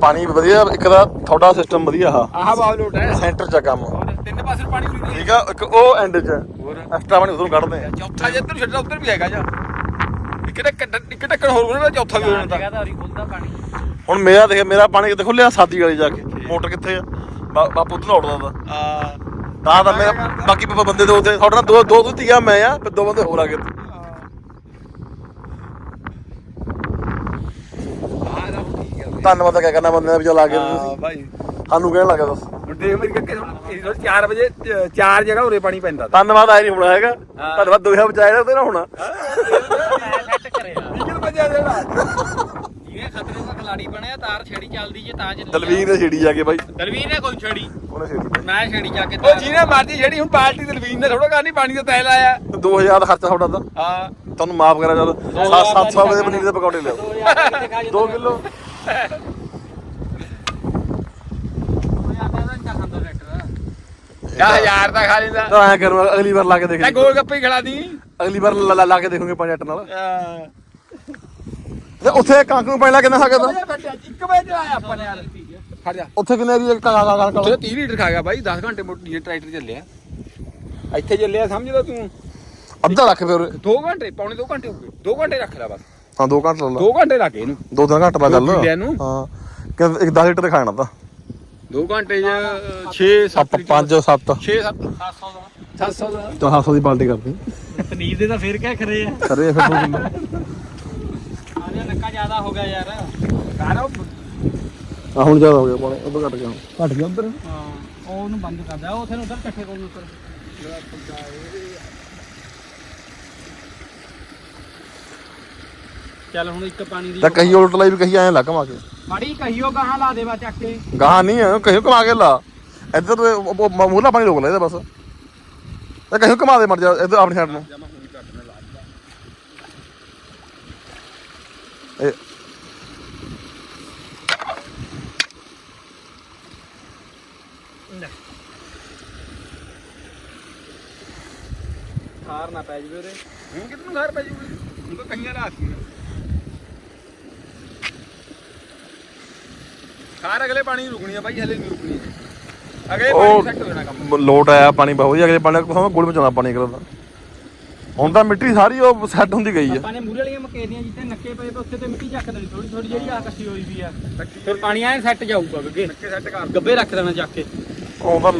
ਪਾਣੀ ਵਧੀਆ ਇੱਕ ਦਾ ਤੁਹਾਡਾ ਸਿਸਟਮ ਵਧੀਆ ਆ। ਆਹ ਬਾਲ ਲੋਟ ਹੈ। ਸੈਂਟਰ 'ਚ ਕੰਮ। ਤਿੰਨ ਪਾਸੇ ਪਾਣੀ ਠੀਕ ਆ ਇੱਕ ਉਹ ਐਂਡ 'ਚ। ਹੋਰ। ਐਕਸਟਰਾ ਪਾਣੀ ਉਧਰੋਂ ਕੱਢਦੇ ਆ। ਚੌਥਾ ਜੇ ਇੱਧਰ ਛੱਡਦਾ ਉੱਧਰ ਵੀ ਹੈਗਾ ਜਾ। ਇੱਕ ਟੱਕਰ ਇੱਕ ਟੱਕਰ ਹੋਰ ਹੋਣਾ ਚੌਥਾ ਵੀ ਹੋ ਜਾਂਦਾ। ਜਗ੍ਹਾ ਤਾਂ ਉਰੀ ਖੁੱਲਦਾ ਪਾਣੀ। ਹੁਣ ਮੇਰਾ ਦੇਖ ਮੇਰਾ ਪਾਣੀ ਕਿਤੇ ਖੁੱਲਿਆ ਸਾਦੀ ਵਾਲੀ ਜਾ ਕੇ। ਮੋਟਰ ਕਿੱਥੇ ਆ? ਬਾਪੂ ਉਧਰ ਉੱਡਦਾ ਤਾ। ਆ ਤਾਂ ਤਾਂ ਮੇਰਾ ਬਾਕੀ ਬੰਦੇ ਦੋ ਤੇ ਤੁਹਾਡੇ ਨਾਲ ਦੋ ਦੋ ਧੀਆ ਮੈਂ ਆ ਫਿਰ ਦੋ ਬੰਦੇ ਹੋਰ ਆ ਗਏ। ਧੰਨਵਾਦ ਕਿਆ ਕਰਨਾ ਬੰਦੇ ਦਾ ਵੀ ਚਲ ਆ ਗਏ ਤੁਸੀਂ। ਭਾਈ ਸਾਨੂੰ ਕਹਿਣ ਲੱਗਾ ਦੱਸ ਹੁਣ ਦੇਖ ਮੇਰੀ ਕੱਕੇ ਹੁਣ 4 ਵਜੇ ਚ- ਚਾਰ ਜਗ੍ਹਾ ਉਰੇ ਪਾਣੀ ਪੈਂਦਾ ਤਾ ਧੰਨਵਾਦ ਆਈ ਨਹੀਂ ਹੋਣਾ ਹੈਗਾ ਧੰਨਵਾਦ ਦੋਹਾ ਬਚਾਇਆ ਉਹਦੇ ਨਾਲ ਹੋਣਾ ਮੈਂ ਸੈੱਟ ਕਰਿਆ ਕਿਹਨੂੰ ਵਜਿਆ ਜਿਹੜਾ ਇਹ ਖਤਰੇ ਦਾ ਖਿਲਾੜੀ ਬਣਿਆ ਤਾਰ ਛੇੜੀ ਚੱਲਦੀ ਜੇ ਤਾਂ ਚੱਲੀ ਦਲਵੀਰ ਨੇ ਛੇੜੀ ਜਾ ਕੇ ਬਾਈ ਦਲਵੀਰ ਨੇ ਕੋਈ ਛੇੜੀ ਉਹਨੇ ਛੇੜੀ ਮੈਂ ਛੇੜੀ ਜਾ ਕੇ ਉਹ ਜਿਹਨੇ ਮਰਜ਼ੀ ਜਿਹੜੀ ਹੁਣ ਪਾਰਟੀ ਦਲਵੀਨ ਨੇ ਥੋੜਾ ਕਰਨੀ ਪਾਣੀ ਦਾ ਤੈ ਲਾਇਆ 2000 ਦਾ ਖਰਚਾ ਤੁਹਾਡਾ ਤਾਂ ਹਾਂ ਤੁਹਾਨੂੰ ਮਾਫ ਕਰਿਆ ਚੱਲ 700 ਰੁਪਏ ਦੇ ਪਨੀਰ ਦੇ ਪਕੌੜੇ ਲਿਆਓ 2 ਕਿਲੋ ਯਾ ਹਜ਼ਾਰ ਦਾ ਖਾ ਲੈਂਦਾ। ਤਾਂ ਐ ਕਰੂੰਗਾ ਅਗਲੀ ਵਾਰ ਲਾ ਕੇ ਦੇਖ। ਲਈ ਗੋਲ ਗੱਪੇ ਹੀ ਖਿਲਾ ਦੀ। ਅਗਲੀ ਵਾਰ ਲਾ- ਲਾ- ਲਾ ਕੇ ਦੇਖੂਗੇ ਪੰਜ ਅੱਟ ਨਾਲ। ਤੇ ਉੱਥੇ ਕੰਕ ਨੂੰ ਪੈਣਾ ਕਿੰਨਾ ਸਕਦਾ ਇੱਕ ਵਜੇ ਆਇਆ ਆਪਾਂ ਨੇ ਯਾਰ। ਖੜ ਜਾ। ਉੱਥੇ ਕਿੰਨੇ ਏਰੀਆ ਕਾ ਕਾ ਕਾ ਉੱਥੇ 30 ਲੀਟਰ ਖਾ ਗਿਆ ਬਾਈ 10 ਘੰਟੇ ਮੋਟੀ ਟਰੈਕਟਰ ਚੱਲਿਆ। ਇੱਥੇ ਚੱਲਿਆ ਸਮਝਦਾ ਤੂੰ। ਅੱਧਾ ਰੱਖ ਫਿਰ। 2 ਘੰਟੇ ਪੌਣੇ 2 ਘੰਟੇ ਹੋ ਗਏ। 2 ਘੰਟੇ ਰੱਖ ਲੈ ਬਸ। ਹਾਂ 2 ਘੰਟੇ ਲਾ ਲਾ। 2 ਘੰਟੇ ਲੱਗੇ ਇਹਨੂੰ। ਦੋ ਤਿੰਨ ਘੰਟੇ ਬਾਅਦ ਦੋ ਚੱਲ ਨੂੰ? ਹਾਂ। ਕਿ ਇੱਕ 10 ਲੀਟਰ ਖਾਣਾ ਤਾਂ। 2 ਘੰਟੇ 'ਚ 6 7 5 7 6 7 700 ਦਾ 700 ਦਾ ਤਾਂ 700 ਦੀ ਪਾਲਟੀ ਕਰਦੀ ਪਨੀਰ ਦੇ ਤਾਂ ਫੇਰ ਕਹਿ ਖਰੇ ਆ? ਕਰੇ ਫਿਰ 2 ਕਿਲੋ ਆਰਿਆ ਨੱਕਾ ਜ਼ਿਆਦਾ ਹੋ ਗਿਆ ਯਾਰ। ਸਾਰਾ ਆ ਹੁਣ ਜ਼ਿਆਦਾ ਹੋ ਗਿਆ ਪਾਣੀ ਉਦੋਂ ਘਟ ਗਿਆ ਘਟ ਗਿਆ ਉਧਰ? ਹਾਂ ਉਹ ਉਹਨੂੰ ਬੰਦ ਕਰਦਾ ਉਹ ਉਥੇ ਨੂੰ ਉਧਰ ਇਕੱਠੇ ਕੋਲ ਉੱਤਰ ਚੱਲ ਹੁਣ ਇੱਕ ਪਾਣੀ ਦੀ ਤਾਂ ਕਹੀ ਉਲਟ ਲਈ ਵੀ ਕਹੀ ਐਂ ਲੱਗ ਮਾ ਕੇ। ਮਾੜੀ ਕਹੀਓ ਗਾਹਾਂ ਲਾ ਦੇ ਵਾ ਚੱਕ ਕੇ। ਗਾਹਾਂ ਨਹੀਂ ਹੈ ਕਹੀ ਕਮਾ ਕੇ ਲਾ। ਇੱਧਰ ਮੂਹਲਾ ਪਾਣੀ ਰੋਕ ਲੈ ਇਹਦਾ ਬਸ। ਤੇ ਕਹੀ ਕਮਾ ਦੇ ਮਰ ਜਾ ਇੱਧਰ ਆਪਣੀ ਸਾਈਡ ਨੂੰ। ਇਹ ਖਾਰ ਨਾ ਪੈ ਜਵੇ ਉਰੇ। ਹੁਣ ਕਿਤਨੂੰ ਘਰ ਪੈ ਜੂਗੀ? ਹੁਣ ਤਾਂ ਕਈਆਂ ਰਾਤ ਸੀ ਖਾਰ ਅਗਲੇ ਪਾਣੀ ਦੀ ਰੁਕਣੀ ਆ ਬਾਈ ਹਲੇ ਨਹੀਂ ਰੁਕਣੀ। ਅਗਲੇ ਪਾਣੀ ਸੈੱਟ ਹੋ ਜਾਣਾ ਕੰਮ। ਉਹ ਲੋਟ ਆਇਆ ਪਾਣੀ ਬਹੁਤ ਵਧੀਆ ਅਗਲੇ ਪਾਣੀ ਕੋਲ ਗੁੜ ਮਚਾਉਣਾ ਪਾਣੀ ਕਰਦਾ ਹੁਣ ਤਾਂ ਮਿੱਟੀ ਸਾਰੀ ਉਹ ਸੈੱਟ ਹੁੰਦੀ ਗਈ ਹੈ ਆਪਾਂ ਨੇ ਮੂਰੇ ਵਾਲੀਆਂ ਮਕੇਰੀਆਂ ਜਿੱਥੇ ਨੱਕੇ ਪਏ ਪਏ ਉੱਥੇ ਤੇ ਮਿੱਟੀ ਚੱਕ ਦੇਣੀ ਥੋੜੀ ਥੋੜੀ ਜਿਹੜੀ ਆ ਇਕੱਠੀ ਹੋਈ ਵੀ ਆ। ਫਿਰ ਪਾਣੀ ਐ ਸੈੱਟ ਜਾਊਗਾ ਗੱਗੇ ਨੱਕੇ ਸੈੱਟ ਕਰ ਗੱਬੇ ਰੱਖ ਦੇਣਾ ਚੱਕ ਕੇ। ਉਹ ਤਾਂ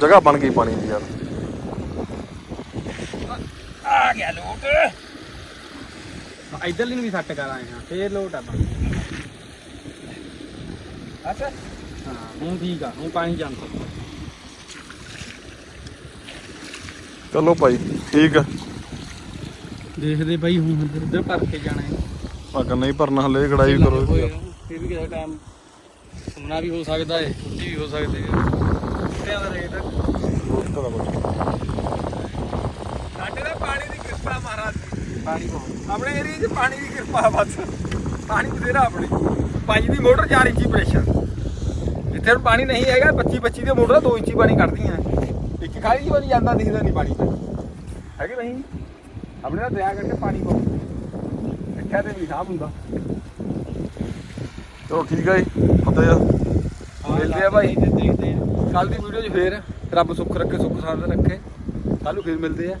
ਜਗ੍ਹਾ ਬਣ ਗਈ ਪਾਣੀ ਦੀ ਯਾਰ। ਆ ਗਿਆ ਲੋਟ। ਇਧਰਲੀ ਨੂੰ ਵੀ ਸੈੱਟ ਕਰ ਆਏ ਹਾਂ ਫੇਰ ਲੋਟ ਆ ਪਾਣੀ। ਅੱਛਾ। ਹਾਂ ਹੁਣ ਠੀਕ ਆ ਹੁਣ ਪਾਣੀ ਜਾਂਦਾ ਚਲੋ ਭਾਈ ਠੀਕ ਆ। ਦੇਖਦੇ ਬਾਈ ਹੁਣ ਇੱਧਰ ਇੱਧਰ ਭਰ ਕੇ ਜਾਣਾ ਹੈ। ਅਗਰ ਨਹੀਂ ਭਰਨਾ ਹਲੇ ਕੜਾਈ ਕਰੋ। ਫਿਰ ਵੀ ਕਿਸੇ ਟਾਈਮ ਸੁਣਨਾ ਵੀ ਹੋ ਸਕਦਾ ਹੈ ਛੁੱਟੀ ਵੀ ਹੋ ਸਕਦੀ ਹੈ। ਕੁੱਤਿਆਂ ਦਾ ਰੇਟ। ਸਾਡੇ ਦਾ ਪਾਣੀ ਦੀ ਕਿਰਪਾ ਮਹਾਰਾਜ ਦੀ। ਪਾਣੀ ਬਹੁਤ। ਆਪਣੇ ਏਰੀਏ 'ਚ ਪਾਣੀ ਦੀ ਕਿਰਪਾ ਬਸ ਪਾਣੀ ਬਥੇਰਾ ਆਪਣੀ। ਪੰਜ ਦੀ ਮੋਟਰ 4 ਇੰਚੀ ਪ੍ਰੈਸ਼ਰ ਜਿੱਥੇ ਹੁਣ ਪਾਣੀ ਨਹੀਂ ਹੈਗਾ 25 25 ਦੀ ਮੋਟਰ 2 ਇੰਚੀ ਪਾਣੀ ਕੱਢਦੀਆਂ। ਇੱਕ ਖਾਲੀ ਜੀ ਵਾਲੀ ਜਾਂਦਾ ਦਿਖਦਾ ਨਹੀਂ ਪਾਣੀ। ਹੈ ਕਿ ਨਹੀਂ? ਆਪਣੇ ਦਾ ਦਰਿਆ ਕਰਕੇ ਪਾਣੀ ਬਹੁਤ ਇੱਥੇ ਤੇ ਵੀ ਹਿਸਾਬ ਹੁੰਦਾ। ਚਲੋ ਠੀਕ ਜੀ ਫਤਿਹ। ਮਿਲਦੇ ਆ ਭਾਈ। ਦੇਖਦੇ ਆ। ਕੱਲ ਦੀ ਵੀਡੀਓ 'ਚ ਫੇਰ ਰੱਬ ਸੁੱਖ ਰੱਖੇ ਸੁੱਖ ਸਾਂਦ ਰੱਖੇ। ਕੱਲ ਨੂੰ ਫੇਰ ਮਿਲਦੇ ਆ।